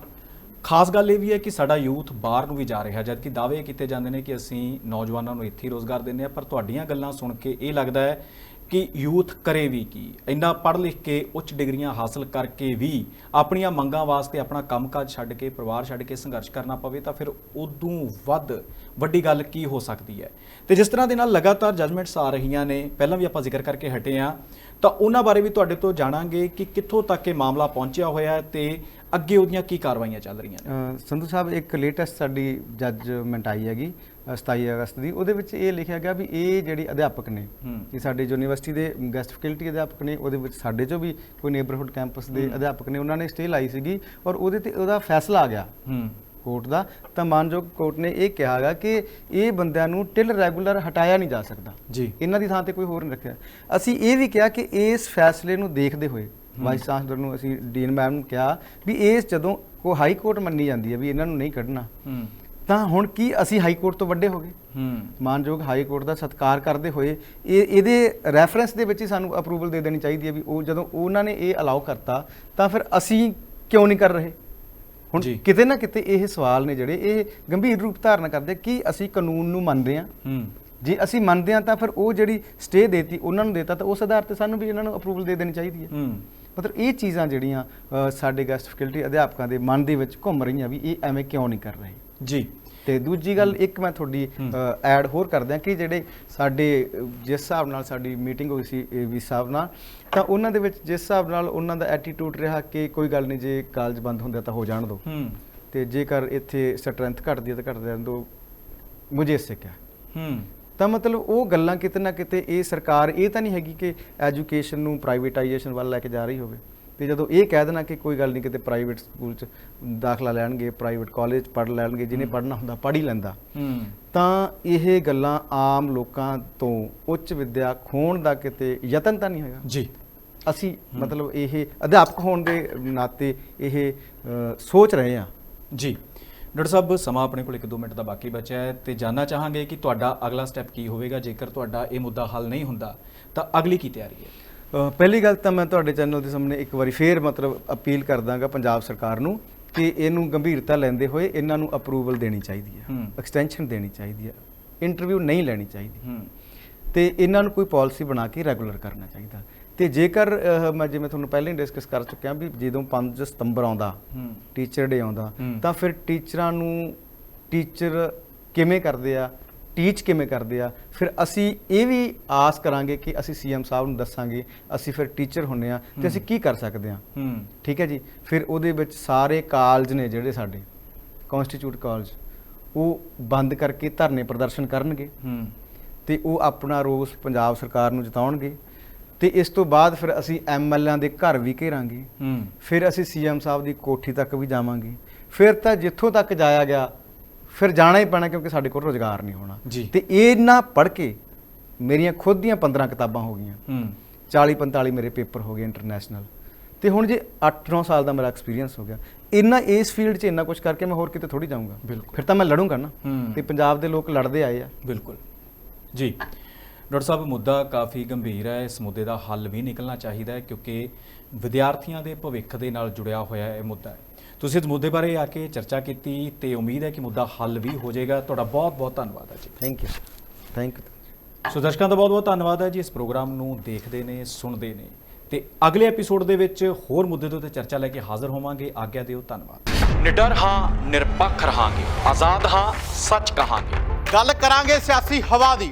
ਖਾਸ ਗੱਲ ਇਹ ਵੀ ਹੈ ਕਿ ਸਾਡਾ ਯੂਥ ਬਾਹਰ ਨੂੰ ਵੀ ਜਾ ਰਿਹਾ, ਜਦਕਿ ਦਾਅਵੇ ਕੀਤੇ ਜਾਂਦੇ ਨੇ ਕਿ ਅਸੀਂ ਨੌਜਵਾਨਾਂ ਨੂੰ ਇੱਥੇ ਹੀ ਰੋਜ਼ਗਾਰ ਦਿੰਦੇ ਆ ਪਰ ਤੁਹਾਡੀਆਂ ਗੱਲਾਂ ਸੁਣ ਕੇ ਇਹ ਲੱਗਦਾ ਹੈ ਕਿ ਯੂਥ ਕਰੇ ਵੀ ਕੀ? ਇੰਨਾ ਪੜ੍ਹ ਲਿਖ ਕੇ ਉੱਚ ਡਿਗਰੀਆਂ ਹਾਸਲ ਕਰਕੇ ਵੀ ਆਪਣੀਆਂ ਮੰਗਾਂ ਵਾਸਤੇ ਆਪਣਾ ਕੰਮਕਾਜ ਛੱਡ ਕੇ, ਪਰਿਵਾਰ ਛੱਡ ਕੇ ਸੰਘਰਸ਼ ਕਰਨਾ ਪਵੇ, ਤਾਂ ਫਿਰ ਉਦੋਂ ਵੱਧ ਵੱਡੀ ਗੱਲ ਕੀ ਹੋ ਸਕਦੀ ਹੈ? ਤੇ ਜਿਸ ਤਰ੍ਹਾਂ ਦੇ ਨਾਲ ਲਗਾਤਾਰ ਜਜਮੈਂਟਸ ਆ ਰਹੀਆਂ ਨੇ, ਪਹਿਲਾਂ ਵੀ ਆਪਾਂ ਜ਼ਿਕਰ ਕਰਕੇ ਹਟੇ ਆ ਤਾਂ ਉਹਨਾਂ ਬਾਰੇ ਵੀ ਤੁਹਾਡੇ ਤੋਂ ਜਾਣਾਂਗੇ ਕਿ ਕਿੱਥੋਂ ਤੱਕ ਇਹ ਮਾਮਲਾ ਪਹੁੰਚਿਆ ਹੋਇਆ ਹੈ ਤੇ ਅੱਗੇ ਉਹਦੀਆਂ ਕੀ ਕਾਰਵਾਈਆਂ ਚੱਲ ਰਹੀਆਂ ਨੇ? ਸੰਧੂ ਸਾਹਿਬ ਇੱਕ ਲੇਟੈਸਟ ਸਾਡੀ ਜੱਜਮੈਂਟ ਆਈ ਹੈਗੀ ਅ, 27 ਅਗਸਤ ਦੀ। ਉਹਦੇ ਵਿੱਚ ਇਹ ਲਿਖਿਆ ਗਿਆ ਵੀ ਇਹ ਜਿਹੜੀ ਅਧਿਆਪਕ ਨੇ। ਇਹ ਸਾਡੇ ਯੂਨੀਵਰਸਿਟੀ ਦੇ ਗੈਸਟ ਫੈਕਲਟੀ ਅਧਿਆਪਕ ਨੇ ਉਹਦੇ ਵਿੱਚ ਸਾਡੇ ਚੋਂ ਵੀ ਕੋਈ ਨੇਬਰਹੁੱਡ ਕੈਂਪਸ ਦੇ। ਅਧਿਆਪਕ ਨੇ ਉਹਨਾਂ ਨੇ ਸਟੇ ਲਾਈ ਸੀਗੀ ਔਰ ਉਹਦੇ ਤੇ ਉਹਦਾ ਫੈਸਲਾ ਆ ਗਿਆ। ਕੋਰਟ ਦਾ। ਤਾਂ ਮਾਨਯੋਗ ਕੋਰਟ ਨੇ ਇਹ ਕਿਹਾਗਾ ਕਿ ਇਹ ਬੰਦਿਆਂ ਨੂੰ ਟਿਲ ਰੈਗੂਲਰ ਹਟਾਇਆ ਨਹੀਂ ਜਾ ਸਕਦਾ। ਜੀ। ਇਹਨਾਂ ਦੀ ਥਾਂ ਤੇ ਕੋਈ ਹੋਰ ਨਹੀਂ ਰੱਖਿਆ। ਅਸੀਂ ਇਹ ਵੀ ਕਿਹਾ ਕਿ ਇਸ ਫੈਸਲੇ ਨੂੰ ਦੇਖਦੇ ਹੋਏ। ਵਾਈਸ ਚਾਂਸਲਰ ਨੂੰ ਅਸੀਂ ਡੀਨ ਮੈਮ ਨੂੰ ਕਿਹਾ ਵੀ ਇਸ ਜਦੋਂ ਕੋ ਹਾਈ ਕੋਰਟ ਮੰਨੀ ਜਾਂਦੀ ਹੈ ਵੀ ਇਹਨਾਂ ਨੂੰ ਨਹੀਂ ਕੱਢਣਾ। ਤਾਂ ਹੁਣ ਕੀ ਅਸੀਂ ਹਾਈ ਕੋਰਟ ਤੋਂ ਵੱਡੇ ਹੋ ਗਏ? ਮਾਨਯੋਗ ਹਾਈ ਕੋਰਟ ਦਾ ਸਤਿਕਾਰ ਕਰਦੇ ਹੋਏ ਇਹ ਇਹਦੇ ਰੈਫਰੈਂਸ ਦੇ ਵਿੱਚ ਹੀ ਸਾਨੂੰ ਅਪਰੂਵਲ ਦੇ ਦੇਣੀ ਚਾਹੀਦੀ ਹੈ ਵੀ ਉਹ ਜਦੋਂ ਉਹਨਾਂ ਨੇ ਇਹ ਅਲਾਉ ਕਰਤਾ ਤਾਂ ਫਿਰ ਅਸੀਂ ਕਿਉਂ ਨਹੀਂ ਕਰ ਰਹੇ? ਹੁਣ। ਕਿਤੇ ਨਾ ਕਿਤੇ ਇਹ ਸਵਾਲ ਨੇ ਜਿਹੜੇ ਇਹ ਗੰਭੀਰ ਰੂਪ ਧਾਰਨ ਕਰਦੇ ਕਿ ਅਸੀਂ ਕਾਨੂੰਨ ਨੂੰ ਮੰਨਦੇ ਹਾਂ। ਜੇ ਅਸੀਂ ਮੰਨਦੇ ਹਾਂ ਤਾਂ ਫਿਰ ਉਹ ਜਿਹੜੀ ਸਟੇ ਦੇਤੀ ਉਹਨਾਂ ਨੂੰ ਦੇਤਾ ਤਾਂ ਉਸ ਆਧਾਰ ਤੇ ਸਾਨੂੰ ਵੀ ਇਹਨਾਂ ਨੂੰ ਅਪਰੂਵਲ ਦੇ ਦੇਣੀ ਚਾਹੀਦੀ ਹੂੰ। ਮਤਲਬ ਇਹ ਚੀਜ਼ਾਂ ਜਿਹੜੀਆਂ ਸਾਡੇ ਗੈਸਟ ਫੈਕਲਟੀ ਅਧਿਆਪਕਾਂ ਦੇ ਮਨ ਦੇ ਵਿੱਚ ਘੁੰਮ ਰਹੀਆਂ ਵੀ ਇਹ ਐਵੇਂ ਕਿਉਂ ਨਹੀਂ ਕਰ ਰਹੇ? ਜੀ। ਤੇ ਦੂਜੀ ਗੱਲ ਇੱਕ ਮੈਂ ਤੁਹਾਡੀ। ਐਡ ਹੋਰ ਕਰਦਿਆਂ ਕਿ ਜਿਹੜੇ ਸਾਡੇ ਜਿਸ ਹਿਸਾਬ ਨਾਲ ਸਾਡੀ ਮੀਟਿੰਗ ਹੋਈ ਸੀ ਏਵੀ ਸਾਹਿਬ ਨਾਲ ਤਾਂ ਉਹਨਾਂ ਦੇ ਵਿੱਚ ਜਿਸ ਹਿਸਾਬ ਨਾਲ ਉਹਨਾਂ ਦਾ ਐਟੀਟਿਊਡ ਰਿਹਾ ਕਿ ਕੋਈ ਗੱਲ ਨਹੀਂ ਜੇ ਕਾਲਜ ਬੰਦ ਹੁੰਦੇ ਤਾਂ ਹੋ ਜਾਣ ਹੂੰ। ਤੇ ਜੇਕਰ ਇੱਥੇ ਸਟਰੈਂਥ ਘਟਦੀ ਹੈ ਤਾਂ ਘਟਦੇ ਰਹਿਣ ਦਿਓ ਮੁਝੇ ਸਿੱਖਿਆ ਹੂੰ। ਤਾਂ ਮਤਲਬ ਉਹ ਗੱਲਾਂ ਕਿਤੇ ਨਾ ਕਿਤੇ ਇਹ ਸਰਕਾਰ ਇਹ ਤਾਂ ਨਹੀਂ ਹੈਗੀ ਕਿ ਐਜੂਕੇਸ਼ਨ ਨੂੰ ਪ੍ਰਾਈਵੇਟਾਈਜੇਸ਼ਨ ਵੱਲ ਲੈ ਕੇ ਜਾ ਰਹੀ ਹੋਵੇ। ਤੇ ਜਦੋਂ ਇਹ ਕਹਿ ਦੇਣਾ ਕਿ ਕੋਈ ਗੱਲ ਨਹੀਂ ਕਿਤੇ ਪ੍ਰਾਈਵੇਟ ਸਕੂਲ 'ਚ ਦਾਖਲਾ ਲੈਣਗੇ ਪ੍ਰਾਈਵੇਟ ਕਾਲਜ ਪੜ੍ਹ ਲੈਣਗੇ ਜਿਹਨੇ। ਪੜ੍ਹਨਾ ਹੁੰਦਾ ਪੜ੍ਹ ਹੀ ਲੈਂਦਾ। ਤਾਂ ਇਹ ਗੱਲਾਂ ਆਮ ਲੋਕਾਂ ਤੋਂ ਉੱਚ ਵਿੱਦਿਆ ਖੋਣ ਦਾ ਕਿਤੇ ਯਤਨ ਤਾਂ ਨਹੀਂ ਹੋਇਆ ਜੀ। ਅਸੀਂ। ਮਤਲਬ ਇਹ ਅਧਿਆਪਕ ਹੋਣ ਦੇ ਨਾਤੇ ਇਹ ਸੋਚ ਰਹੇ ਹਾਂ। ਜੀ। ਡਾਕਟਰ ਸਾਹਿਬ ਸਮਾਂ ਆਪਣੇ ਕੋਲ 1-2 ਮਿੰਟ ਦਾ ਬਾਕੀ ਬਚਿਆ ਹੈ ਤੇ ਜਾਨਣਾ ਚਾਹਾਂਗੇ ਕਿ ਤੁਹਾਡਾ ਅਗਲਾ ਸਟੈਪ ਕੀ ਹੋਵੇਗਾ। ਜੇਕਰ ਤੁਹਾਡਾ ਇਹ ਮੁੱਦਾ ਹੱਲ ਨਹੀਂ ਹੁੰਦਾ ਤਾਂ ਅਗਲੀ ਕੀ ਤਿਆਰੀ ਹੈ? ਪਹਿਲੀ ਗੱਲ ਤਾਂ ਮੈਂ ਤੁਹਾਡੇ ਚੈਨਲ ਦੇ ਸਾਹਮਣੇ ਇੱਕ ਵਾਰੀ ਫੇਰ ਮਤਲਬ ਅਪੀਲ ਕਰਦਾਗਾ ਪੰਜਾਬ ਸਰਕਾਰ ਨੂੰ ਕਿ ਇਹਨੂੰ ਗੰਭੀਰਤਾ ਲੈਂਦੇ ਹੋਏ ਇਹਨਾਂ ਨੂੰ ਅਪਰੂਵਲ ਦੇਣੀ ਚਾਹੀਦੀ ਹੈ। ਐਕਸਟੈਂਸ਼ਨ ਦੇਣੀ ਚਾਹੀਦੀ ਹੈ ਇੰਟਰਵਿਊ ਨਹੀਂ ਲੈਣੀ ਚਾਹੀਦੀ। ਤੇ ਇਹਨਾਂ ਨੂੰ ਕੋਈ ਪਾਲਿਸੀ ਬਣਾ ਕੇ ਰੈਗੂਲਰ ਕਰਨਾ ਚਾਹੀਦਾ। ਤੇ ਜੇਕਰ ਮੈਂ ਜਿਵੇਂ ਤੁਹਾਨੂੰ ਪਹਿਲਾਂ ਹੀ ਡਿਸਕਸ ਕਰ ਚੁੱਕਿਆ ਵੀ ਜਦੋਂ 5 ਸਤੰਬਰ ਆਉਂਦਾ ਟੀਚਰ ਡੇ ਆਉਂਦਾ। ਤਾਂ ਫਿਰ ਟੀਚਰਾਂ ਨੂੰ ਟੀਚਰ ਕਿਵੇਂ ਕਰਦੇ ਆ ਟੀਚ ਕਿਵੇਂ ਕਰਦੇ ਆ ਫਿਰ ਅਸੀਂ ਇਹ ਵੀ ਆਸ ਕਰਾਂਗੇ ਕਿ ਅਸੀਂ ਸੀਐਮ ਸਾਹਿਬ ਨੂੰ ਦੱਸਾਂਗੇ ਅਸੀਂ ਫਿਰ ਟੀਚਰ ਹੁੰਨੇ ਆ ਤੇ ਅਸੀਂ ਕੀ ਕਰ ਸਕਦੇ ਆ। ਠੀਕ ਹੈ ਜੀ? ਫਿਰ ਉਹਦੇ ਵਿੱਚ ਸਾਰੇ ਕਾਲਜ ਨੇ ਜਿਹੜੇ ਸਾਡੇ ਕਨਸਟੀਟਿਊਟ ਕਾਲਜ ਉਹ ਬੰਦ ਕਰਕੇ ਧਰਨੇ ਪ੍ਰਦਰਸ਼ਨ ਕਰਨਗੇ ਤੇ ਉਹ ਆਪਣਾ ਰੋਸ ਪੰਜਾਬ ਸਰਕਾਰ ਨੂੰ ਜਤਾਉਣਗੇ। ਤੇ ਇਸ ਤੋਂ ਬਾਅਦ ਫਿਰ ਅਸੀਂ ਐਮਐਲਆਂ ਦੇ ਘਰ ਵੀ ਘੇਰਾਂਗੇ ਹੂੰ। ਫਿਰ ਅਸੀਂ ਸੀਐਮ ਸਾਹਿਬ ਦੀ ਕੋਠੀ ਤੱਕ ਵੀ ਜਾਵਾਂਗੇ। ਫਿਰ ਤਾਂ ਜਿੱਥੋਂ ਤੱਕ ਜਾਇਆ ਗਿਆ ਫਿਰ ਜਾਣਾ ਹੀ ਪੈਣਾ ਕਿਉਂਕਿ ਸਾਡੇ ਕੋਲ ਰੋਜ਼ਗਾਰ ਨਹੀਂ ਹੋਣਾ। ਤੇ ਇਹ ਨਾ ਪੜ੍ਹ ਕੇ ਮੇਰੀਆਂ ਖੁਦ ਦੀਆਂ 15 ਕਿਤਾਬਾਂ ਹੋ ਗਈਆਂ। ਹੂੰ। 40 45 ਮੇਰੇ ਪੇਪਰ ਹੋ ਗਏ ਇੰਟਰਨੈਸ਼ਨਲ। ਤੇ ਹੁਣ ਜੇ 8-9 ਸਾਲ ਦਾ ਮੇਰਾ ਐਕਸਪੀਰੀਅੰਸ ਹੋ ਗਿਆ ਇੰਨਾ ਇਸ ਫੀਲਡ 'ਚ ਇੰਨਾ ਕੁਝ ਕਰਕੇ ਮੈਂ ਹੋਰ ਕਿਤੇ ਥੋੜੀ ਜਾਊਂਗਾ। ਫਿਰ ਤਾਂ ਮੈਂ ਲੜੂੰਗਾ ਨਾ। ਤੇ ਪੰਜਾਬ ਦੇ ਲੋਕ ਲੜਦੇ ਆਏ ਆ। ਬਿਲਕੁਲ। ਜੀ। ਡਾਕਟਰ ਸਾਹਿਬ ਮੁੱਦਾ ਕਾਫੀ ਗੰਭੀਰ ਹੈ। ਇਸ ਮੁੱਦੇ ਦਾ ਹੱਲ ਵੀ ਨਿਕਲਣਾ ਚਾਹੀਦਾ ਹੈ ਕਿਉਂਕਿ ਵਿਦਿਆਰਥੀਆਂ ਦੇ ਭਵਿੱਖ ਦੇ ਨਾਲ ਜੁੜਿਆ ਹੋਇਆ ਇਹ ਮੁੱਦਾ ਹੈ। ਤੁਸੀਂ ਇਸ ਮੁੱਦੇ ਬਾਰੇ ਆ ਕੇ ਚਰਚਾ ਕੀਤੀ ਤੇ ਉਮੀਦ ਹੈ ਕਿ ਮੁੱਦਾ ਹੱਲ ਵੀ ਹੋ ਜਾਏਗਾ। ਤੁਹਾਡਾ ਬਹੁਤ ਬਹੁਤ ਧੰਨਵਾਦ ਹੈ ਜੀ। Thank you thank you so ਦਰਸ਼ਕਾਂ ਦਾ ਬਹੁਤ ਬਹੁਤ ਧੰਨਵਾਦ ਹੈ ਜੀ। ਇਸ ਪ੍ਰੋਗਰਾਮ ਨੂੰ ਦੇਖਦੇ ਨੇ ਸੁਣਦੇ ਨੇ ਤੇ ਅਗਲੇ ਐਪੀਸੋਡ ਦੇ ਵਿੱਚ ਹੋਰ ਮੁੱਦੇ ਦੇ ਉੱਤੇ ਚਰਚਾ ਲੈ ਕੇ ਹਾਜ਼ਰ ਹੋਵਾਂਗੇ। ਆਗਿਆ ਦਿਓ ਧੰਨਵਾਦ। ਨਿਡਰ ਹਾਂ ਨਿਰਪੱਖ ਰਹਾਂਗੇ। ਆਜ਼ਾਦ ਹਾਂ ਸੱਚ ਕਹਾਂਗੇ। ਗੱਲ ਕਰਾਂਗੇ ਸਿਆਸੀ ਹਵਾ ਦੀ।